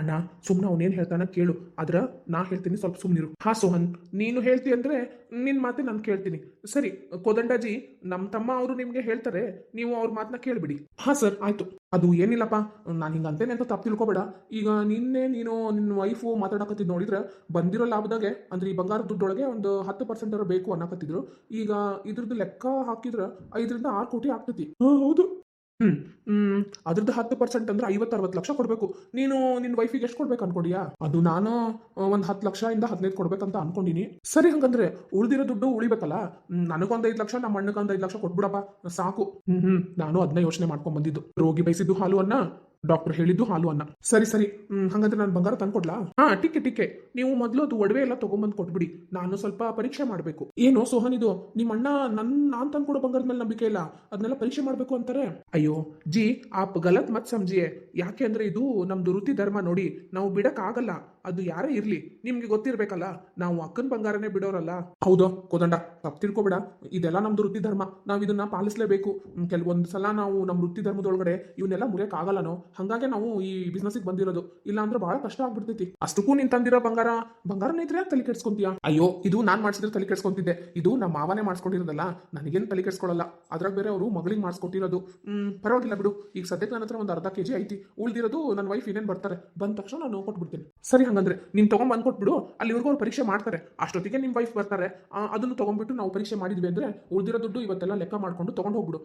[SPEAKER 1] ಅಣ್ಣ ಸುಮ್ಮನೆ ಅವನೇನ್ ಹೇಳ್ತಾನ ಕೇಳು, ಆದ್ರ ನಾ ಹೇಳ್ತೀನಿ ಸ್ವಲ್ಪ ಸುಮ್ಮನಿರು ಹಾ, ಸೋಹನ್, ನೀನು ಹೇಳ್ತಿ ಅಂದ್ರೆ ನಿನ್ ಮಾತೆ ನಾನು ಕೇಳ್ತೀನಿ. ಸರಿ, ಕೋದಂಡಾಜಿ ನಮ್ಮ ತಮ್ಮ ಅವರು ನಿಮ್ಗೆ ಹೇಳ್ತಾರೆ, ನೀವು ಅವ್ರ ಮಾತನ್ನ ಕೇಳಿಬಿಡಿ. ಹಾ ಸರ್, ಆಯ್ತು. ಅದು ಏನಿಲ್ಲಪ್ಪ, ನಾನು ಹಿಂಗಂತೇನೆ ಅಂತ ತಪ್ಪು ತಿಳ್ಕೊಬೇಡ. ಈಗ ನಿನ್ನೆ ನೀನು ನಿನ್ನ ವೈಫು ಮಾತಾಡಕತ್ತಿದ್ ನೋಡಿದ್ರೆ, ಬಂದಿರೋ ಲಾಭದಾಗೆ, ಅಂದ್ರೆ ಈ ಬಂಗಾರ ದುಡ್ಡೊಳಗೆ ಒಂದು ಹತ್ತು ಪರ್ಸೆಂಟ್ ಬೇಕು ಅನ್ನಕತ್ತಿದ್ರು. ಈಗ ಇದ್ರದ್ದು ಲೆಕ್ಕ ಹಾಕಿದ್ರೆ ಐದರಿಂದ ಆರು ಕೋಟಿ ಆಗ್ತೈತಿ. ಹೌದು. ಹ್ಮ್ ಅದ್ರದ್ದು ಹತ್ತು ಪರ್ಸೆಂಟ್ ಅಂದ್ರೆ ಐವತ್ತು, ಅರವತ್ತು ಲಕ್ಷ ಕೊಡ್ಬೇಕು. ನೀನು ನಿನ್ನ ವೈಫಿಗೆ ಎಷ್ಟು ಕೊಡ್ಬೇಕು ಅನ್ಕೊಂಡಿಯಾ? ಅದು ನಾನು ಒಂದು ಹತ್ತು ಲಕ್ಷ ಇಂದ ಹದಿನೈದು ಕೊಡ್ಬೇಕಂತ ಅನ್ಕೊಂಡಿನಿ. ಸರಿ ಹಂಗಂದ್ರೆ ಉಳಿದಿರೋ ದುಡ್ಡು ಉಳಿಬೇಕಲ್ಲ? ನನಗೊಂದು ನನಗೊಂದ್ ಐದು ಲಕ್ಷ ನಮ್ಮ ಅಣ್ಣಗೊಂದ್ ಐದು ಲಕ್ಷ ಕೊಟ್ಬಿಡಪ್ಪ. ಸಾಕು. ಹ್ಮ್ ಹ್ಮ್, ನಾನು ಅದನ್ನ ಯೋಚನೆ ಮಾಡ್ಕೊಂಡ್ ಬಂದಿದ್ದು. ರೋಗಿ ಬಯಸಿದ್ದು ಹಾಲು ಅನ್ನ ಡಾಕ್ಟರ್ ಹೇಳಿದ್ದು ಹಾಲು ಅನ್ನ. ಸರಿ ಸರಿ. ಹ್ಮ್, ಹಂಗಂದ್ರೆ ನಾನು ಬಂಗಾರ ತಂದ್ಕೊಡ್ಲಾ? ಹಾ, ಟಿಕೆ ಟಿಕೆ. ನೀವು ಮೊದಲು ಅದು ಒಡವೆ ಎಲ್ಲ ತಗೊಂಬಂದ್ ಕೊಟ್ಬಿಡಿ. ನಾನು ಸ್ವಲ್ಪ ಪರೀಕ್ಷೆ ಮಾಡಬೇಕು. ಏನೋ ಸೋಹನ್ ಇದು ನಿಮ್ಮ ಅಣ್ಣ ನನ್, ನಾನ್ ತಂದ್ಕೊಡೋ ಬಂಗಾರದ ಮೇಲೆ ನಂಬಿಕೆ ಇಲ್ಲ. ಅದನ್ನೆಲ್ಲ ಪರೀಕ್ಷೆ ಮಾಡಬೇಕು ಅಂತಾರೆ. ಅಯ್ಯೋ, ಜಿ, ಆಪ್ ಗಲತ್ ಮತ್ ಸಮಜಿಯೇ. ಯಾಕೆ ಅಂದ್ರೆ ಇದು ನಮ್ದು ವೃತ್ತಿ ಧರ್ಮ ನೋಡಿ. ನಾವು ಬಿಡಕ್ ಆಗಲ್ಲ ಅದು ಯಾರೇ ಇರ್ಲಿ, ನಿಮ್ಗೆ ಗೊತ್ತಿರ್ಬೇಕಲ್ಲ, ನಾವು ಅಕ್ಕನ ಬಂಗಾರನೇ ಬಿಡೋರಲ್ಲ. ಹೌದು, ಕೋದಂಡ, ತಪ್ಪು ತಿಳ್ಕೊಬೇಡ. ಇದೆಲ್ಲ ನಮ್ದು ವೃತ್ತಿ ಧರ್ಮ ನಾವು ಇದನ್ನ ಪಾಲಿಸಲೇಬೇಕು. ಕೆಲವೊಂದು ಸಲ ನಾವು ನಮ್ಮ ವೃತ್ತಿ ಧರ್ಮದೊಳಗಡೆ ಇವನ್ನೆಲ್ಲ ಮುರಿಯಕ್ ಆಗಲ್ಲನೋ? ನಾವು ಹಂಗಾಗಿ ನಾವು ಈ ಬಿಸ್ನೆಸ್ಗೆ ಬಂದಿರೋದು. ಇಲ್ಲ ಅಂದ್ರೆ ಬಹಳ ಕಷ್ಟ ಆಗ್ಬಿಡ್ತೈತಿ. ಅಷ್ಟಕ್ಕೂ ನೀನ್ ತಂದಿರೋ ಬಂಗಾರ, ಬಂಗಾರನ ಇದ್ರೆ ತಲೆ ಕೆಡ್ಸ್ಕೊಂತೀಯ? ಅಯ್ಯೋ, ಇದು ನಾನು ಮಾಡಿಸಿದ್ರೆ ತಲೆ ಕೆಡ್ಸ್ಕೊಂತಿದ್ದೆ. ಇದು ನಮ್ಮ ಮಾವನೇ ಮಾಡಿಸ್ಕೊಂಡಿರೋದಲ್ಲ, ನನಗೇನು ತಲೆ ಕೆಡ್ಸ್ಕೊಳ್ಳಲ್ಲ ಅದ್ರಾಗ ಬೇರೆ ಅವರು ಮಗಳಿಗೆ ಮಾಡಿಸ್ಕೊಟ್ಟಿರೋದು. ಹ್ಮ್, ಪರವಾಗಿಲ್ಲ ಬಿಡು. ಈಗ ಸದ್ಯಕ್ಕೆ ನನ್ನ ಹತ್ರ ಒಂದು ಅರ್ಧ ಕೆಜಿ ಐತಿ. ಉಳ್ದಿರೋದು ನನ್ನ ವೈಫ್ ಇನ್ನೇನು ಬರ್ತಾರೆ. ಬಂದ ತಕ್ಷಣ ನಾನು ಕೊಟ್ಬಿಡ್ತೀನಿ. ಸರಿ ಹಂಗಂದ್ರೆ ನೀನ್ ಕೊಟ್ಬಿಡು ಅಲ್ಲಿವರೆಗೂ ಅವ್ರು ಪರೀಕ್ಷೆ ಮಾಡ್ತಾರೆ. ಅಷ್ಟೊತ್ತಿಗೆ ನಿಮ್ಮ ವೈಫ್ ಬರ್ತಾರೆ. ಅದನ್ನು ತಗೊಂಡ್ಬಿಟ್ಟು ನಾವು ಪರೀಕ್ಷೆ ಮಾಡಿದ್ವಿ ಅಂದ್ರೆ ಉಳಿದಿರೋ ದುಡ್ಡು ಇವತ್ತೆಲ್ಲ ಲೆಕ್ಕ ಮಾಡ್ಕೊಂಡು ತಗೊಂಡ್ ಹೋಗ್ಬಿಡು.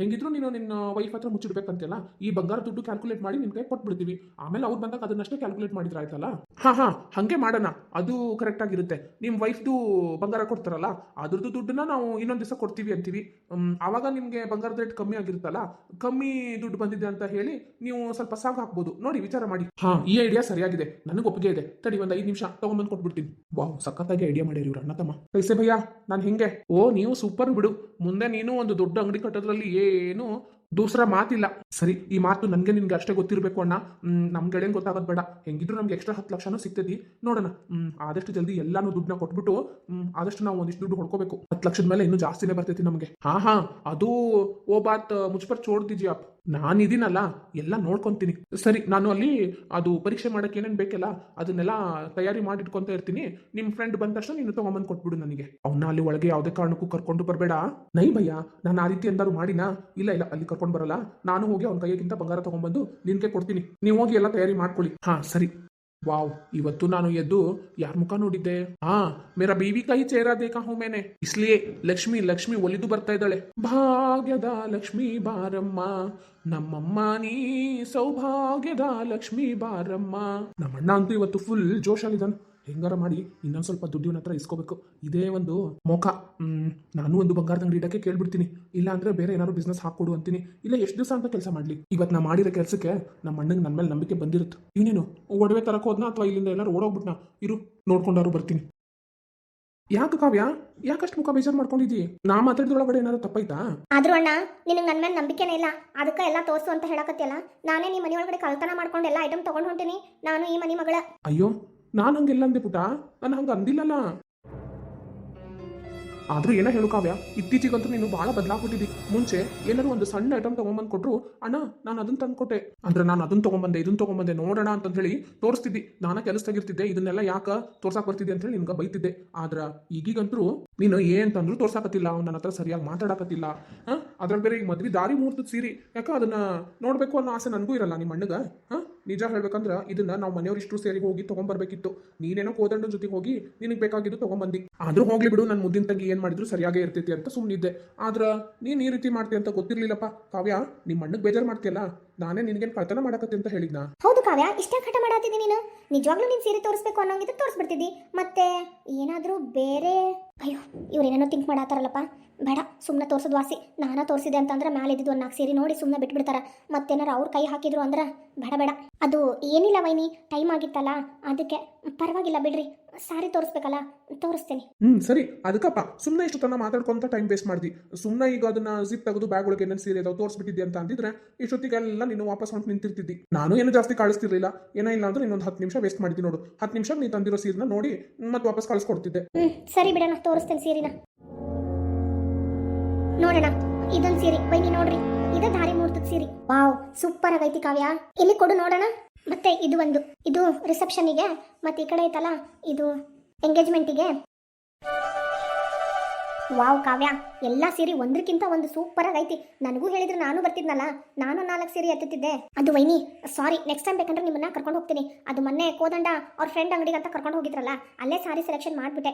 [SPEAKER 1] ಹೆಂಗಿದ್ರು ನೀನು ನಿನ್ನ ವೈಫ್ ಹತ್ರ ಮುಚ್ಚಿಡ್ಬೇಕಂತೆಲ್ಲ, ಈ ಬಂಗಾರ ದುಡ್ಡು ಕ್ಯಾಲ್ಕುಲೇಟ್ ಮಾಡಿ ನಿಮ್ಗೆ ಕೊಟ್ಬಿಡ್ತೀವಿ. ಆಮೇಲೆ ಅವ್ರು ಬಂದಾಗ ಅದನ್ನಷ್ಟೇ ಕ್ಯಾಲ್ಕುಲೇಟ್ ಮಾಡಿದ್ರೆ ಆಯ್ತಲ್ಲ? ಹಾ ಹಾ, ಹಾಗೆ ಮಾಡೋಣ. ಅದು ಕರೆಕ್ಟ್ ಆಗಿರುತ್ತೆ. ನಿಮ್ಮ ವೈಫ್ದು ಬಂಗಾರ ಕೊಡ್ತಾರಲ್ಲ, ಅದ್ರದ್ದು ದುಡ್ಡನ್ನ ನಾವು ಇನ್ನೊಂದು ದಿವಸ ಕೊಡ್ತೀವಿ ಅಂತೀವಿ. ಆವಾಗ ನಿಮಗೆ ಬಂಗಾರದ ರೇಟ್ ಕಮ್ಮಿ ಆಗಿರುತ್ತಲ್ಲ, ಕಮ್ಮಿ ದುಡ್ಡು ಬಂದಿದೆ ಅಂತ ಹೇಳಿ ನೀವು ಸ್ವಲ್ಪ ಸಾಕು ಹಾಕ್ಬೋದು. ನೋಡಿ, ವಿಚಾರ ಮಾಡಿ. ಹಾ, ಈ ಐಡಿಯಾ ಸರಿಯಾಗಿದೆ. ನನಗೆ ಒಪ್ಪಿಗೆ ಇದೆ. ತಡಿ ಒಂದು ಐದು ನಿಮಿಷ ತಗೊಂಬಂದು ಕೊಟ್ಬಿಡ್ತೀನಿ. ವಾವ್ ಸಖತ್ತಾಗಿ ಐಡಿಯಾ ಮಾಡಿರಿ ಇವ್ರು ಅಣ್ಣ ತಮ್ಮ. ಕೈಸೆ ಭಯ್ಯ ನಾನು ಹಿಂಗೆ. ಓ ನೀವು ಸೂಪರ್ ಬಿಡು. ಮುಂದೆ ನೀನು ಒಂದು ದೊಡ್ಡ ಅಂಗಡಿ ಕಟ್ಟೋದ್ರಲ್ಲಿ ಏನು ದೂಸರ ಮಾತಿಲ್ಲ. ಸರಿ ಈ ಮಾತು ನನಗೆ ನಿನ್ಗೆ ಅಷ್ಟೇ ಗೊತ್ತಿರಬೇಕು ಅಣ್ಣ. ಹ್ಮ್, ನಮ್ ಗೆಳೆಯನ್ ಗೊತ್ತಾಗೋದು ಬೇಡ. ಹೆಂಗಿದ್ರು ನಮ್ಗೆ ಎಕ್ಸ್ಟ್ರಾ ಹತ್ತು ಲಕ್ಷನೂ ಸಿಗ್ತೈತಿ. ನೋಡೋಣ. ಆದಷ್ಟು ಜಲ್ದಿ ಎಲ್ಲಾನು ದುಡ್ಡನ್ನ ಕೊಟ್ಬಿಟ್ಟು ಆದಷ್ಟು ನಾವು ಒಂದಿಷ್ಟು ದುಡ್ಡು ಹೊಡ್ಕೋಬೇಕು. ಹತ್ತು ಲಕ್ಷದ ಮೇಲೆ ಇನ್ನೂ ಜಾಸ್ತಿನೇ ಬರ್ತೈತಿ ನಮಗೆ. ಹಾ ಹಾ ಅದು ಓ ಬಾತ್ ಮುಚ್ಪರ್ ಚೋಡ್ ದೀಜಿ ಅಪ್ ನಾನು ಇದೀನಲ್ಲ ಎಲ್ಲ ನೋಡ್ಕೊಂತೀನಿ. ಸರಿ, ನಾನು ಅಲ್ಲಿ ಅದು ಪರೀಕ್ಷೆ ಮಾಡಕ್ಕೆ ಏನೇನು ಬೇಕಲ್ಲ, ಅದನ್ನೆಲ್ಲ ತಯಾರಿ ಮಾಡಿ ಇಟ್ಕೊಂತ ಇರ್ತೀನಿ. ನಿಮ್ಮ ಫ್ರೆಂಡ್ ಬಂದ ತಕ್ಷಣ ನೀನು ತಗೊಂಬಂದು ಕೊಟ್ಬಿಡು ನನಗೆ. ಅವನ್ನ ಅಲ್ಲಿ ಒಳಗೆ ಯಾವುದೇ ಕಾರಣಕ್ಕೂ ಕರ್ಕೊಂಡು ಬರಬೇಡ. ನೈ ಭಯ್ಯ, ನಾನು ಆ ರೀತಿ ಎಂದಾರು ಮಾಡಿನಾ? ಇಲ್ಲ ಇಲ್ಲ, ಅಲ್ಲಿ ಕರ್ಕೊಂಡು ಬರಲ್ಲ. ನಾನು ಹೋಗಿ ಅವ್ನ ಕೈಗಿಂತ ಬಂಗಾರ ತಗೊಂಡ್ಬಂದು ನಿನ್ಗೆ ಕೊಡ್ತೀನಿ. ನೀವು ಹೋಗಿ ಎಲ್ಲ ತಯಾರಿ ಮಾಡ್ಕೊಳ್ಳಿ. ಹಾ, ಸರಿ. ವಾವ್, ಇವತ್ತು ನಾನು ಎದ್ದು ಯಾರ ಮುಖ ನೋಡಿದ್ದೆ? ಹಾ, ಮೇರಾ ಬೀವಿ ಕೈ ಚೇರಾ ದೇಖಾ ಹೂ ಮೇನೆ. ಇಸ್ಲಿಯೇ, ಲಕ್ಷ್ಮಿ ಲಕ್ಷ್ಮಿ ಒಲಿದು ಬರ್ತಾ ಇದ್ದಾಳೆ. ಭಾಗ್ಯದ ಲಕ್ಷ್ಮಿ ಬಾರಮ್ಮ, ನಮ್ಮಮ್ಮ ನೀ ಸೌಭಾಗ್ಯದ ಲಕ್ಷ್ಮಿ ಬಾರಮ್ಮ. ನಮ್ಮಣ್ಣ ಅಂತೂ ಇವತ್ತು ಫುಲ್ ಜೋಶಲ್ಲಿದ್ದಾನೆ ಹೆಂಗಾರ ಮಾಡಿ ಇನ್ನೊಂದು ಸ್ವಲ್ಪ ದುಡ್ಡಿನ ಹತ್ರ ಇಸ್ಕೋಬೇಕು. ಇದೇ ಒಂದು ಮೋಕ. ಹ್ಮ್, ನಾನು ಒಂದು ಬಂಗಾರದ ಅಂಗಡಿ ಇಡಕ್ಕೆ ಕೇಳ್ಬಿಡ್ತೀನಿ. ಇಲ್ಲ ಅಂದ್ರೆ ಬೇರೆ ಏನಾದ್ರು ಬಿಸ್ನೆಸ್ ಹಾಕೊಡು ಅಂತೀನಿ. ಇಲ್ಲ ಎಷ್ಟು ದಿವಸ ಅಂತ ಕೆಲಸ ಮಾಡ್ಲಿ. ಇವತ್ತು ನಾ ಮಾಡಿರೋ ಕೆಲಸಕ್ಕೆ ನಮ್ಮ ಅಣ್ಣಂಗೆ ನನ್ನ ಮೇಲೆ ನಂಬಿಕೆ ಬಂದಿರುತ್ತೆ. ಇವನೇನು ಒಡವೆ ತರಕ್ ಹೋದ್ನಾ ಅಥವಾ ಇಲ್ಲಿಂದ ಎಲ್ಲರೂ ಓಡೋಗ್ಬಿಟ್ನಾ? ಇರು ನೋಡ್ಕೊಂಡಾರು ಬರ್ತೀನಿ. ಯಾಕೆ ಕಾವ್ಯ? ಯಾಕಷ್ಟು ಮುಖ ಬೇಜಾರು ಮಾಡ್ಕೊಂಡಿದ್ದಿ ನಾ ಮಾತಾಡಿದೊಳಗಡೆ ಏನಾದ್ರು ತಪ್ಪಾಯ್ತಾ?
[SPEAKER 2] ಆದ್ರೂ ಅಣ್ಣ ನಿನಗೆ ನನ್ನ ಮೇಲೆ ನಂಬಿಕೆನೇ ಇಲ್ಲ. ಅದಕ್ಕೆ ಎಲ್ಲ ತೋರ್ಸು ಅಂತ ಹೇಳಕತ್ತಿಯಲ್ಲ. ನಾನೇ ನಿಮ್ಮ ಮನೆ ಒಳಗಡೆ ಕಳ್ತನ ಮಾಡ್ಕೊಂಡು ಎಲ್ಲ ಐಟಮ್ ತಗೊಂಡು ಹೊಂಟೀನಿ. ನಾನು ಈ ಮನೆ ಮಗಳ.
[SPEAKER 1] ಅಯ್ಯೋ ನಾನು ಹಂಗೆಲ್ಲ ಅಂದೆ ಪುಟ. ನಾನು ಹಂಗೆ ಅಂದಿಲ್ಲಲ್ಲ. ಆದ್ರೂ ಏನೋ ಹೇಳು ಕಾವ್ಯ, ಇತ್ತೀಚೆಗಂತೂ ನೀನು ಬಹಳ ಬದಲಾಗ್ಬಿಟ್ಟಿದ್ದಿ ಮುಂಚೆ ಏನಾದ್ರು ಒಂದು ಸಣ್ಣ ಐಟಮ್ ತಗೊಂಬಂದು ಕೊಟ್ರು, ಅಣ್ಣ, ನಾನು ಅದನ್ನ ತಂದ್ಕೊಟ್ಟೆ ಅಂದ್ರೆ ನಾನು ಅದನ್ನ ತಗೊಂಬಂದೆ ಇದನ್ನ ತಗೊಂಬಂದೆ, ನೋಡೋಣ ಅಂತ ಹೇಳಿ ತೋರಿಸ್ತಿದ್ದಿ. ನಾನ ಕೆಲಸದಾಗಿರ್ತಿದ್ದೆ ಇದನ್ನೆಲ್ಲ ಯಾಕ ತೋರ್ಸಾಕ್ ಬರ್ತಿದ್ದೆ ಅಂತ ಹೇಳಿ ನಿನ್ಗೆ ಬೈತಿದ್ದೆ. ಆದ್ರ ಈಗೀಗಂತೂ ನೀನು ಏನಂತಂದ್ರು ತೋರ್ಸಾಕತ್ತಿಲ್ಲ, ಅವ್ನು ನನ್ನ ಹತ್ರ ಸರಿಯಾಗಿ ಮಾತಾಡಕತ್ತಿಲ್ಲ. ಹಾ? ಅದ್ರಲ್ಲಿ ಬೇರೆ ಈಗ ಮದ್ವೆ ದಾರಿ ಮುಹೂರ್ತದ ಸೀರಿ. ಯಾಕ ಅದನ್ನ ನೋಡ್ಬೇಕು ಅನ್ನೋ ಆಸೆ ನನಗೂ ಇರಲ್ಲ ನಿಮ್ಮ ಅಣ್ಣಗ? ಹಾ? ನಿಜ ಹೇಳ್ಬೇಕಂದ್ರ ಇದನ್ನ ನಾವು ಮನೆಯವರಿಷ್ಟು ಸೇರಿ ಹೋಗಿ ತಗೊಂಡ್ಬರ್ಬೇಕಿತ್ತು ನೀನೇನೋ ಕೋದಂಡ ಜೊತೆ ಹೋಗಿ ನಿನಗೆ ಬೇಕಾಗಿದ್ದು ತಗೊಂಬಂದಿ. ಆದ್ರೂ ಹೋಗ್ಲಿ ಬಿಡು ನನ್ನ ಮುದ್ದಿನ ತಂಗಿ ಏನ್ ಮಾಡಿದ್ರು ಸರಿಯಾಗೇ ಇರ್ತೈತಿ ಅಂತ ಸುಮ್ಮನಿದ್ದೆ ಆದ್ರ ನೀನ್ ಈ ರೀತಿ ಮಾಡ್ತೀಯ ಅಂತ ಗೊತ್ತಿರಲಿಲ್ಲಪ್ಪ. ಕಾವ್ಯ ನಿಮ್ಮ ಅಣ್ಣಗ್ ಬೇಜಾರ್ ಮಾಡ್ತೀಯಲ್ಲ? ನಾನೇ ನಿನಗೇನು ಕಳ್ತನ ಮಾಡಕತ್ತಿ ಅಂತ ಹೇಳಿದ್ನ?
[SPEAKER 2] ಹೌದು ಕಾವ್ಯ, ಇಷ್ಟೇ ಹಠ ಮಾಡಾತಿದ್ದಿ ನೀನು. ನಿಜವಾಗ್ಲೂ ನೀನು ಸೀರೆ ತೋರಿಸ್ಬೇಕು ಅನ್ನೋಂಗಿದ್ರೆ ತೋರಿಸ್ಬಿಡ್ತಿದ್ದಿ. ಮತ್ತೆ ಏನಾದರೂ ಬೇರೆ? ಅಯ್ಯೋ ಇವ್ರು ಏನೇನೋ ಥಿಂಕ್ ಮಾಡತ್ತಾರಲ್ಲಪ್ಪ ಬೇಡ ಸುಮ್ಮನೆ ತೋರಿಸಿದ ವಾಸಿ. ನಾನ ತೋರಿಸಿದೆ ಅಂತಂದ್ರೆ ಮ್ಯಾಲೆ ಇದ್ದಿದ್ದು ಒಂದು ನಾಲ್ಕು ಸೀರೆ ನೋಡಿ ಸುಮ್ಮನೆ ಬಿಟ್ಬಿಡ್ತಾರ. ಮತ್ತೇನಾರ ಅವ್ರ ಕೈ ಹಾಕಿದ್ರು ಅಂದ್ರೆ ಬೇಡ ಬೇಡ. ಅದು ಏನಿಲ್ಲ ವೈನಿ ಟೈಮ್ ಆಗಿತ್ತಲ್ಲ, ಅದಕ್ಕೆ ಪರವಾಗಿಲ್ಲ ಬಿಡ್ರಿ. ಸಾರಿ ತೋರಿಸ್ಬೇಕಲ್ಲ? ತೋರಿಸ್ತೀನಿ.
[SPEAKER 1] ಹ್ಮ್ ಸರಿ. ಅದಕ್ಕಪ್ಪ. ಸುಮ್ಮನೆ ಇಷ್ಟು ತನ ಮಾತಾಡ್ಕೊಂತ ಟೈಮ್ ವೇಸ್ಟ್ ಮಾಡಿದ್ವಿ ಸುಮ್ಮನೆ ಈಗ ಅದನ್ನ ಜಿಪ್ ತೆಗೆದು ಬ್ಯಾಗ್ ಒಳಗೆ ಏನೇನು ಸೀರೆ ಇದಾವೆ ತೋರಿಸ್ಬಿಟ್ಟಿದ್ದೆ ಅಂತ ಅಂದಿದ್ರೆ ಇಷ್ಟೊತ್ತಿಗೆಲ್ಲ ನೀನು ವಾಪಸ್ ಹೊಂಟು ನಿಂತಿರ್ತಿದ್ದಿ. ನಾನು ಏನು ಜಾಸ್ತಿ ಕಳಿಸ್ತಿರ್ಲಿಲ್ಲ. ಏನೋ ಇಲ್ಲ ಅಂದ್ರೆ ಇನ್ನೊಂದು ಹತ್ತು ನಿಮಿಷ ವೇಸ್ಟ್ ಮಾಡಿದ್ದಿ ನೋಡು. ಹತ್ತು ನಿಮಿಷ ನೀ ತಂದಿರೋ ಸೀರೆನ ನೋಡಿ ಮತ್ತೆ ವಾಪಸ್ ಕಳಿಸ್ಕೊಡ್ತಿದ್ದೆ.
[SPEAKER 2] ಹ್ಮ್ ಸರಿ ಬಿಡೋಣ ತೋರಿಸ್ತೇನೆ ಸೀರೆನ. ನೋಡೋಣ ಇದೊಂದು ಸೀರೆ. ಬನ್ನಿ ನೋಡ್ರಿ. ಇದು ಧಾರಿ ಮುಹೂರ್ತದ ಸೀರೆ. ವಾವ್ ಸೂಪರ್ ಆಗೈತಿ ಕಾವ್ಯ. ಇಲ್ಲಿ ಕೊಡು ನೋಡೋಣ ಮತ್ತೆ ಇದು ಒಂದು. ಇದು ರಿಸೆಪ್ಷನಿಗೆ ಮತ್ತೆ ಈ ಕಡೆ ಐತಲ್ಲ, ಇದು ಎಂಗೇಜ್ಮೆಂಟಿಗೆ ವಾವ್, ಕಾವ್ಯ. ಎಲ್ಲ ಸೀರೆ ಒಂದಕ್ಕಿಂತ ಒಂದು ಸೂಪರ್ ಆಗೈತಿ ನನಗೂ ಹೇಳಿದ್ರೆ ನಾನು ಬರ್ತಿದ್ನಲ್ಲ, ನಾನು ನಾಲ್ಕು ಸೀರೆ ಎತ್ತುತ್ತಿದ್ದೆ. ಅದು ವೈನಿ ಸಾರಿ ನೆಕ್ಸ್ಟ್ ಟೈಮ್ ಬೇಕಂದ್ರೆ ನಿಮ್ಮನ್ನ ಕರ್ಕೊಂಡು ಹೋಗ್ತೀನಿ. ಅದು ಮೊನ್ನೆ ಕೋದಂಡ ಅವ್ರ ಫ್ರೆಂಡ್ ಅಂಗಡಿಗೆ ಅಂತ ಕರ್ಕೊಂಡು ಹೋಗಿದ್ರಲ್ಲ, ಅಲ್ಲೇ ಸಾರಿ ಸೆಲೆಕ್ಷನ್ ಮಾಡ್ಬಿಟ್ಟೆ.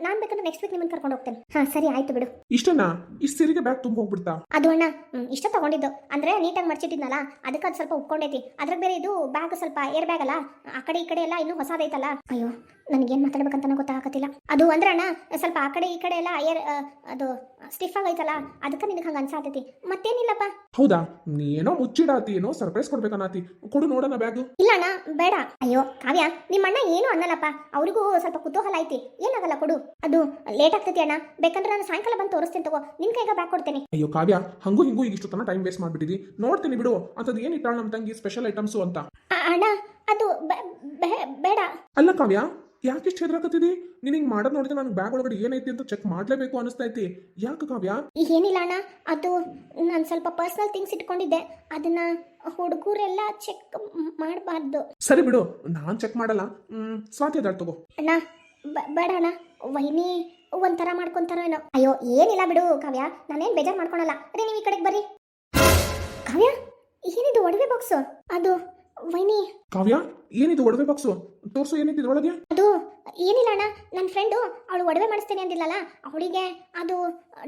[SPEAKER 2] ನಾನು ಬೇಕಂದ್ರೆ ನೆಕ್ಸ್ಟ್ ವೀಕ್ ನಿಮ್ಮನ್ನ ಕರ್ಕೊಂಡು ಹೋಗ್ತೇನೆ. ಹಾ ಸರಿ ಆಯ್ತು ಬಿಡು.
[SPEAKER 1] ಇಷ್ಟನಾ? ಇಷ್ಟು ಸೀರೆಗೆ ಬ್ಯಾಗ್ ತುಂಬ ಹೋಗ್ಬಿಡ್ತಾ?
[SPEAKER 2] ಅದು ಅಣ್ಣ ಹ್ಮ್, ಇಷ್ಟ ತಗೊಂಡಿದ್ದು. ಅಂದ್ರೆ ನೀಟಾಗಿ ಮಡ್ಚಿಟ್ಟಿದ್ನಲ್ಲ ಅದಕ್ಕೆ ಅದು ಸ್ವಲ್ಪ ಉಪ್ಕೊಂಡೈತಿ. ಅದ್ರಾಗ ಬೇರೆ ಇದು ಬ್ಯಾಗ್ ಸ್ವಲ್ಪ ಏರ್ ಬ್ಯಾಗ್ ಅಲ್ಲ ಆ ಕಡೆ ಈ ಕಡೆ ಎಲ್ಲ ಇನ್ನೂ ಹೊಸದೈತಲ್ಲ. ಅಯ್ಯೋ ನನಗೇನು ಮಾತಾಡ್ಬೇಕಂತ ಗೊತ್ತಾಗತ್ತಿಲ್ಲ ಅದು ಅಂದ್ರೆ ಅಣ್ಣ ಸ್ವಲ್ಪ ಆ ಕಡೆ ಈ ಕಡೆ ಎಲ್ಲ ಏರ್ ಅದು ಸ್ಟಿಫ್ ಆಗೈತಲ್ಲ ಅದಕ್ಕೆ ನಿನಗೆ ಹಂಗೆ ಅನ್ಸಾತೈತಿ. ಮತ್ತೇನಿಲ್ಲಪ್ಪ.
[SPEAKER 1] ಹೌದಾ? ನೀನೋ ಮುಚ್ಚಿಡಾತಿ ಏನೋ ಸರ್ಪ್ರೈಸ್ ಕೊಡ್ಬೇಕನ್ನತಿ. ಕೊಡು ನೋಡೋಣ ಬ್ಯಾಗ್
[SPEAKER 2] ಇಲ್ಲ ಅಣ್ಣ ಬೇಡ. ಅಯ್ಯೋ ಕಾವ್ಯ ನಿಮ್ಮ ಅಣ್ಣ ಏನು ಅನ್ನಲ್ಲಪ್ಪ. ಅವ್ರಿಗೂ ಸ್ವಲ್ಪ ಕುತೂಹಲ ಐತಿ. ಏನಾಗಲ್ಲ ಕೊಡು. ಅದು ಲೇಟ್ ಆಗ್ತೈತಿ ಅಣ್ಣ. ಬೇಕಂದ್ರೆ ನಾನು ಸಾಯಂಕಾಲ ಬಂದು ತೋರಿಸ್ತೀನಿ ತಗೋ. ನಿನ್ ಕೈಗ ಬ್ಯಾಗ್ ಕೊಡ್ತೇನೆ.
[SPEAKER 1] ಅಯ್ಯೋ ಕಾವ್ಯ ಹಂಗೂ ಹಿಂಗೂ ಈಗ ಇಷ್ಟು ತನ ಟೈಮ್ ವೇಸ್ಟ್ ಮಾಡ್ಬಿಟ್ಟಿದಿ. ನೋಡ್ತೀನಿ ಬಿಡು ಅಂತದ್ ಏನಿಟ್ಟಾಳ ನಮ್ಮ ತಂಗಿ ಸ್ಪೆಷಲ್ ಐಟಮ್ಸು ಅಂತ.
[SPEAKER 2] ಅಣ್ಣ ಅದು ಬೇಡ.
[SPEAKER 1] ಅಲ್ಲ ಕಾವ್ಯ ಯಾಕೆ ಇಷ್ಟು ಹೆದರಾಕತ್ತಿದಿ ನೀನು ಹಿಂಗೆ ಮಾಡೋದು ನೋಡಿದ್ರೆ ನನಗೆ ಬ್ಯಾಗ್ ಒಳಗಡೆ ಏನೈತಿ ಅಂತ ಚೆಕ್ ಮಾಡಲೇಬೇಕು ಅನಿಸ್ತೈತಿ ಯಾಕೆ ಕಾವ್ಯ?
[SPEAKER 2] ಏನಿಲ್ಲ ಅಣ್ಣ ಅದು ನಾನು ಸ್ವಲ್ಪ ಪರ್ಸನಲ್ ಥಿಂಗ್ಸ್ ಇಟ್ಕೊಂಡಿದ್ದೆ. ಅದನ್ನ ಹುಡುಗರೆಲ್ಲ ಚೆಕ್ ಮಾಡಬಾರ್ದು.
[SPEAKER 1] ಸರಿ ಬಿಡು ನಾನು ಚೆಕ್ ಮಾಡಲ್ಲ. ಹ್ಮ್, ಸ್ವಾತಿ ಅದಾಳ್ ತಗೋ.
[SPEAKER 2] ಅಣ್ಣ ಬ- ಬೇಡ ಅಣ್ಣ. ವೈನಿ ಒಂಥರ ಮಾಡ್ಕೊಂತಾರೋ ಏನೋ. ಅಯ್ಯೋ ಏನಿಲ್ಲ ಬಿಡು ಕಾವ್ಯ. ನಾನೇನು ಬೇಜಾರು ಮಾಡ್ಕೊಳಲ್ಲ. ಅದೇ ನೀವು ಈ ಕಡೆಗೆ ಬರ್ರಿ. ಕಾವ್ಯ ಏನಿದು ಒಡವೆ ಬಾಕ್ಸು ಅದು ವೈನಿ.
[SPEAKER 1] ಕಾವ್ಯ ಏನಿದು ಒಡವೆ ಬಾಕ್ಸು? ತೋರ್ಸು ಏನೈತಿ ಇದ್ರೊಳಗೆ?
[SPEAKER 2] ಅದು ಏನಿಲ್ಲ ಅಣ್ಣ ನನ್ನ ಫ್ರೆಂಡು ಅವಳು ಒಡವೆ ಮಾಡಿಸ್ತೀನಿ ಅಂದಿಲ್ಲಲ್ಲ ಅವಳಿಗೆ ಅದು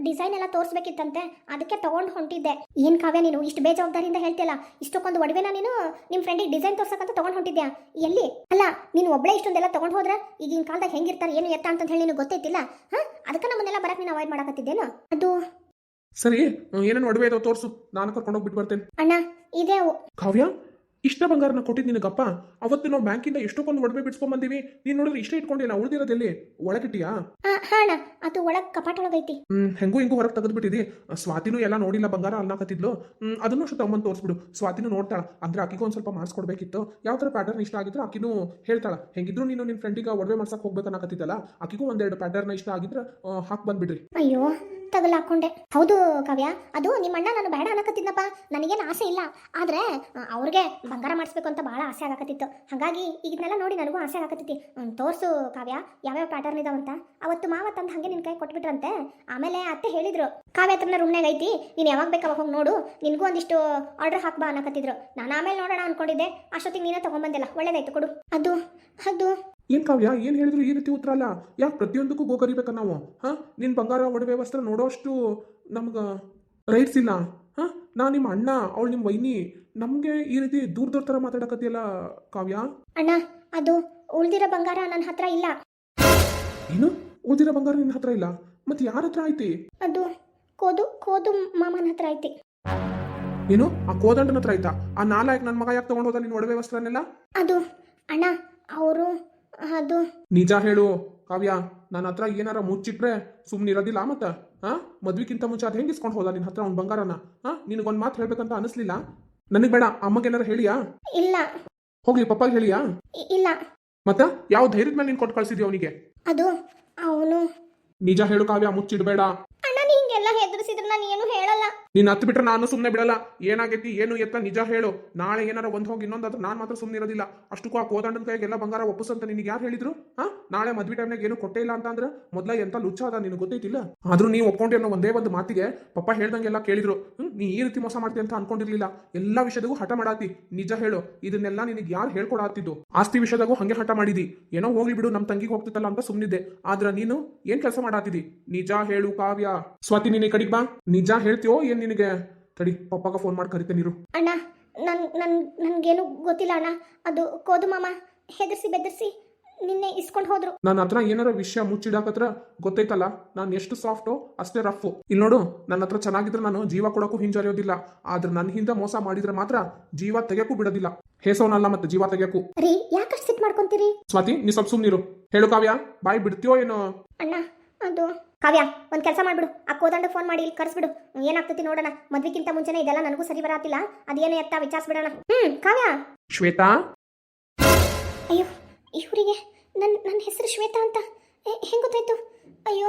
[SPEAKER 2] ಡಿಸೈನ್ ಎಲ್ಲ ತೋರಿಸ್ಬೇಕಿತ್ತಂತೆ ಅದಕ್ಕೆ ತಗೊಂಡು ಹೊಂಟಿದ್ದೆ. ಏನು ಕಾವ್ಯ ನೀನು ಇಷ್ಟು ಬೇಜವಾಬ್ದಾರಿಯಿಂದ ಹೇಳ್ತಿಲ್ಲ ಇಷ್ಟಕ್ಕೊಂದು ಒಡವೆನ ನೀನು ನಿಮ್ಮ ಫ್ರೆಂಡಿಗೆ ಡಿಸೈನ್ ತೋರ್ಸಕ್ಕಂತ ತಗೊಂಡು ಹೊಂಟಿದ್ಯಾ? ಎಲ್ಲಿ? ಅಲ್ಲ ನೀನು ಒಬ್ಬಳೇ ಇಷ್ಟೊಂದೆಲ್ಲ ತಗೊಂಡು ಹೋದ್ರೆ ಈಗಿನ ಕಾಲದಾಗ ಹೆಂಗಿರ್ತಾರೆ ಏನು ಎತ್ತ ಅಂತ ಹೇಳಿ ನಿನಗೆ ಗೊತ್ತೈತಿಲ್ಲ? ಹಾಂ? ಅದಕ್ಕೆ ನಮ್ಮನ್ನೆಲ್ಲ ಬರಕ್ಕೆ ನೀನು ಅವಾಯ್ಡ್ ಮಾಡಕತ್ತಿದ್ದೇನು? ಅದು
[SPEAKER 1] ಸರಿ ಏನೇನು ಒಡವೆ ಇದಾವೆ ತೋರ್ಸು ನಾನು ಕರ್ಕೊಂಡೋಗಿ ಬಿಟ್ಟು ಬರ್ತೇನೆ.
[SPEAKER 2] ಅಣ್ಣ ಇದೇ
[SPEAKER 1] ಕಾವ್ಯ ಇಷ್ಟ ಬಂಗಾರನ ಕೊಟ್ಟಿದ್ದು ನಿನಗಪ್ಪ? ಅವತ್ತು ನಾವು ಬ್ಯಾಂಕಿಂದ ಎಷ್ಟೊಂದು ಒಡವೆ ಬಿಡ್ಸ್ಕೊಂಡ್ ಬಂದಿವಿ ನೀನು ನೋಡಿದ್ರೆ ಇಷ್ಟ ಇಟ್ಕೊಂಡಿಲ್ಲ ಉಳಿದಿರೋದೆಲ್ಲಿ? ಒಳಗಿಟ್ಟಿಯಾ
[SPEAKER 2] ಅದು ಒಳಗೆ ಕಪಾಟೊಳಗೈತಿ.
[SPEAKER 1] ಹ್ಮ್ ಹೆಂಗೂ ಹಿಂಗೂ ಹೊರಗೆ ತೆಗೆದ್ಬಿಟ್ಟಿದಿ. ಸ್ವಾತಿನೂ ಎಲ್ಲ ನೋಡಿಲ್ಲ ಬಂಗಾರ ಅನ್ನಾಕತ್ತಿದ್ಲು ಹ್ಮ್ ಅದನ್ನು ಅಷ್ಟು ತಗೊಂಬಂದು ತೋರಿಸ್ಬಿಡು. ಸ್ವಾತಿನೂ ನೋಡ್ತಾಳ. ಅಂದ್ರೆ ಆಕಿಗೂ ಒಂದ್ ಸ್ವಲ್ಪ ಮಾಡಿಸ್ಕೊಡ್ಬೇಕಿತ್ತು ಯಾವ ಥರ ಪ್ಯಾಟರ್ನ್ ಇಷ್ಟ ಆಗಿದ್ರೆ ಆಕಿನೂ ಹೇಳ್ತಾಳ. ಹೆಂಗಿದ್ರು ನೀನು ನಿನ್ನ ಫ್ರೆಂಡಿಗೆ ಒಡವೆ ಮಾಡ್ಸಕ್ ಹೋಗ್ಬೇಕನ್ನಕತ್ತಿದ್ದಲ್ಲ ಆಕಿಗೂ ಒಂದೆರಡು ಪ್ಯಾಟರ್ನ್ ಇಷ್ಟ ಆಗಿದ್ರೆ ಹಾಕ್ ಬಂದ್ಬಿಡ್ರಿ.
[SPEAKER 2] ಅಯ್ಯೋ ತಗಲ ಹಾಕೊಂಡೆ ಹೌದು ಕಾವ್ಯ, ಅದು ನಿಮ್ಮ ಅಣ್ಣ ನಾನು ಬೇಡ ಅನ್ನಕತ್ತಿದ್ನಪ್ಪ. ನನಗೇನು ಆಸೆ ಇಲ್ಲ. ಆದರೆ ಅವ್ರಿಗೆ ಬಂಗಾರ ಮಾಡಿಸ್ಬೇಕು ಅಂತ ಭಾಳ ಆಸೆ ಆಗಕತ್ತಿತ್ತು. ಹಾಗಾಗಿ ಇದನ್ನೆಲ್ಲ ನೋಡಿ ನನಗೂ ಆಸೆ ಆಗಕತ್ತೈತಿ. ತೋರಿಸು ಕಾವ್ಯ, ಯಾವ್ಯಾವ ಪ್ಯಾಟರ್ನ್ ಇದಾವಂತ ಅವತ್ತು ಮಾವ ತಂದು ಹಾಗೆ ನಿನ್ನ ಕೈ ಕೊಟ್ಬಿಟ್ರಂತೆ. ಆಮೇಲೆ ಅತ್ತೆ ಹೇಳಿದ್ರು, ಕಾವ್ಯ ಹತ್ರನ ರೂಮ್ನಾಗ ಐತಿ, ನೀನು ಯಾವಾಗ ಬೇಕು ಅವಾಗ ಹೋಗಿ ನೋಡು. ನಿನಗೂ ಒಂದಿಷ್ಟು ಆರ್ಡರ್ ಹಾಕ್ಬಾ ಅನ್ನಕತ್ತಿದ್ರು. ನಾನು ಆಮೇಲೆ ನೋಡೋಣ ಅನ್ಕೊಂಡಿದ್ದೆ. ಅಷ್ಟೊತ್ತಿಗೆ ನೀನೇ ತೊಗೊಂಬಂದಿಲ್ಲ. ಒಳ್ಳೇದಾಯ್ತು ಕೊಡು. ಅದು ಅದು.
[SPEAKER 1] ಏನ್ ಕಾವ್ಯ? ಏನು ಹೇಳಿದ್ರು ಈ ರೀತಿ ಉತ್ತರ ಅಲ್ಲ. ಯಾಕೆ ಪ್ರತಿಯೊಂದಕ್ಕೂ ಗೋಗರಿಬೇಕ ನಾವು? ಹಾಂ? ನಿನ್ ಬಂಗಾರ ಒಡವೆ ವಸ್ತ್ರ ನೋಡೋಷ್ಟು ನಮ್ಗೆ ರೈಟ್ಸ್ ಇಲ್ಲ. ಹಾಂ? ನಾ ನಿಮ್ಮ ಅಣ್ಣ ಅವಳು ನಿಮ್ಮ ವೈನಿ. ನಮಗೆ ಈ ರೀತಿ ದೂರ ದೂರ ಥರ ಮಾತಾಡಕತ್ತಿಯಲ್ಲ ಕಾವ್ಯ?
[SPEAKER 2] ಅಣ್ಣ ಅದು ಉಳ್ದಿರೋ ಬಂಗಾರ ನನ್ನ ಹತ್ರ ಇಲ್ಲ.
[SPEAKER 1] ಏನು? ಉಳಿದಿರೋ ಬಂಗಾರ ನಿನ್ನ ಹತ್ರ ಇಲ್ಲ? ಮತ್ತೆ ಯಾರ ಹತ್ರ ಐತಿ?
[SPEAKER 2] ಅದು ಕೋದು ಕೋದು ಮಾಮನ ಹತ್ರ ಐತಿ.
[SPEAKER 1] ಏನು? ಆ ಕೋದಂಡನ ಹತ್ರ ಐತಾ? ಆ ನಾಲಾಯಕ್ ನನ್ನ ಮಗ ಯಾಕೆ ತಗೊಂಡು ಹೋದ ನಿನ್ನ ಒಡವೆ ವಸ್ತ್ರನೆಲ್ಲ?
[SPEAKER 2] ಅದು ಅಣ್ಣ ಅವರು ಅದು.
[SPEAKER 1] ನಿಜ ಹೇಳು ಕಾವ್ಯ ನನ್ನ ಹತ್ರ ಏನಾರ ಮುಚ್ಚಿಟ್ರೆ ಸುಮ್ಮನೆ ಇರೋದಿಲ್ಲ ಮತ್ತ? ಹಾ ಮದ್ವಿಕ್ಕಿಂತ ಮುಂಚೆ ಅದು ಹೆಂಗೆ ಇಸ್ಕೊಂಡು ಹೋದ ನಿನ್ನ ಹತ್ರ ಅವ್ನ ಬಂಗಾರನ? ಹಾ ನಿನಗೊಂದು ಮಾತು ಹೇಳ್ಬೇಕಂತ ಅನಿಸ್ಲಿಲ್ಲ? ನನಗೆ ಬೇಡ ಅಮ್ಮಗೇನಾರ ಹೇಳಿಯಾ?
[SPEAKER 2] ಇಲ್ಲ.
[SPEAKER 1] ಹೋಗ್ಲಿ ಪಪ್ಪಾಗ ಹೇಳಿಯಾ?
[SPEAKER 2] ಇಲ್ಲ.
[SPEAKER 1] ಮತ್ತ ಯಾವ ಧೈರ್ಯದ ಮೇಲೆ ನೀನು ಕೊಟ್ಟು ಕಳ್ಸಿದ್ಯಾ ಅವನಿಗೆ?
[SPEAKER 2] ಅದು ಅವನು.
[SPEAKER 1] ನಿಜ ಹೇಳು ಕಾವ್ಯ ಮುಚ್ಚಿಡ್ಬೇಡ.
[SPEAKER 2] ಅಣ್ಣ ನಿಂಗೆಲ್ಲ ಹೆದರ್ಸಿದ್ರೆ ನಾನು ಏನು
[SPEAKER 1] ನೀನ್ ಹತ್ತು ಬಿಟ್ರೆ ನಾನು ಸುಮ್ಮನೆ ಬಿಡಲ್ಲ. ಏನಾಗೈತಿ? ಏನು ಎತ್ತ? ನಿಜ ಹೇಳು. ನಾಳೆ ಏನಾರ ಒಂದ್ ಹೋಗಿ ಇನ್ನೊಂದಾದ್ರೆ ನಾನು ಮಾತ್ರ ಸುಮ್ಮನೆ ಇರೋದಿಲ್ಲ. ಅಷ್ಟಕ್ಕೂ ಆ ಕೋದಂಡನ ಕೈಗೆಲ್ಲ ಬಂಗಾರ ಒಪ್ಪಿಸಂತ ನಿನಗೆ ಯಾರು ಹೇಳಿದ್ರು? ಹಾ? ನಾಳೆ ಮದ್ವೆ ಟೈಮ್ನಾಗ ಏನು ಕೊಟ್ಟೇ ಇಲ್ಲ ಅಂತ ಅಂದ್ರೆ ಮೊದ್ಲ ಎಂತ ಲುಚ್ಚ ಅದ ನಿನಗೆ ಗೊತ್ತೈತಿಲ್ಲ? ಆದ್ರೂ ನೀವು ಒಪ್ಕೊಂಡಿ ಅನ್ನೋ ಒಂದೇ ಒಂದು ಮಾತಿಗೆ ಪಪ್ಪ ಹೇಳ್ದಂಗೆಲ್ಲ ಕೇಳಿದ್ರು. ಹ್ಮ್, ನೀ ಈ ರೀತಿ ಮೋಸ ಮಾಡ್ತಿ ಅಂತ ಅನ್ಕೊಂಡಿರ್ಲಿಲ್ಲ. ಎಲ್ಲಾ ವಿಷಯದಾಗೂ ಹಠ ಮಾಡಾತಿ. ನಿಜ ಹೇಳು. ಇದನ್ನೆಲ್ಲ ನಿನಗೆ ಯಾರು ಹೇಳ್ಕೊಡಾತಿದ್ದು? ಆಸ್ತಿ ವಿಷಯದಾಗೂ ಹಂಗೆ ಹಠ ಮಾಡಿದಿ. ಏನೋ ಹೋಗ್ಲಿ ಬಿಡು ನಮ್ಮ ತಂಗಿಗೆ ಹೋಗ್ತಿತ್ತಲ್ಲ ಅಂತ ಸುಮ್ಮನಿದ್ದೆ ಆದ್ರ ನೀನು ಏನ್ ಕೆಲಸ ಮಾಡಾತಿದಿ? ನಿಜ ಹೇಳು ಕಾವ್ಯ. ಸ್ವಾತಿ, ನಿನ್ ಕಡೆಗ್ ಬಾ. ನಿಜ ಹೇಳ್ತೀಯೋ, ಏನ್ ನಿನಗೆ? ತಡಿ ಪಪ್ಪಾಗ ಫೋನ್ ಮಾಡಿ ಕರಿತೇನೆ ನೀರು
[SPEAKER 2] ಅಣ್ಣ ನನ್ ನನ್ ನನ್ಗೇನು ಗೊತ್ತಿಲ್ಲ ಅಣ್ಣ. ಅದು ಕೋದು ಮಾಮ ಹೆದರ್ಸಿ ಬೆದರ್ಸಿ ನಿನ್ನೆ ಇಸ್ಕೊಂಡು ಹೋದ್ರು.
[SPEAKER 1] ನನ್ನ ಹತ್ರ ಏನಾರ ವಿಷಯ ಮುಚ್ಚಿಡಾಕತ್ರ ಗೊತ್ತೈತಲ್ಲ? ನಾನು ಎಷ್ಟು ಸಾಫ್ಟು ಅಷ್ಟೇ ರಫ್ ಇಲ್ಲಿ ನೋಡು ನನ್ನ ಹತ್ರ ಚೆನ್ನಾಗಿದ್ರೆ ನಾನು ಜೀವ ಕೊಡೋಕ್ಕೂ ಹಿಂಜರಿಯೋದಿಲ್ಲ. ಆದ್ರೆ ನನ್ನ ಹಿಂದೆ ಮೋಸ ಮಾಡಿದ್ರೆ ಮಾತ್ರ ಜೀವ ತೆಗೆಯಕ್ಕೂ ಬಿಡೋದಿಲ್ಲ. ಹೇಸೋನಲ್ಲ ಮತ್ತೆ ಜೀವ ತೆಗೆಯಕ್ಕೂ.
[SPEAKER 2] ರೀ ಯಾಕಷ್ಟು ಸಿಟ್ ಮಾಡ್ಕೊಂತೀರಿ?
[SPEAKER 1] ಸ್ವಾತಿ ನೀ ಸ್ವಲ್ಪ ಸುಮ್ನಿರು. ಹೇಳು ಕಾವ್ಯ ಬಾಯ್ ಬಿಡ್ತೀಯೋ ಏನೋ?
[SPEAKER 2] ಅಣ್ಣ ಅದು ಕಾವ್ಯ ಒಂದು ಕೆಲಸ ಮಾಡ್ಬಿಡು. ಆ ಕೋದಂಡ ಫೋನ್ ಮಾಡಿ ಇಲ್ಲಿ ಕರ್ಸ್ಬಿಡು. ಏನಾಗ್ತೈತಿ ನೋಡೋಣ. ಮದ್ವಿಗಿಂತ ಮುಂಚೆನೆ ಇದೆಲ್ಲ ನನಗೂ ಸರಿ ಬರಾತಿಲ್ಲ. ಅದೇನೇ ಎತ್ತ ವಿಚಾರಿಸ್ಬಿಡೋಣ. ಹ್ಮ್ ಕಾವ್ಯ.
[SPEAKER 1] ಶ್ವೇತಾ?
[SPEAKER 2] ಅಯ್ಯೋ ಇವರಿಗೆ ನನ್ನ ನನ್ನ ಹೆಸರು ಶ್ವೇತಾ ಅಂತ. ಹೆಂಗ್ ಗೊತ್ತಾಯ್ತು? ಅಯ್ಯೋ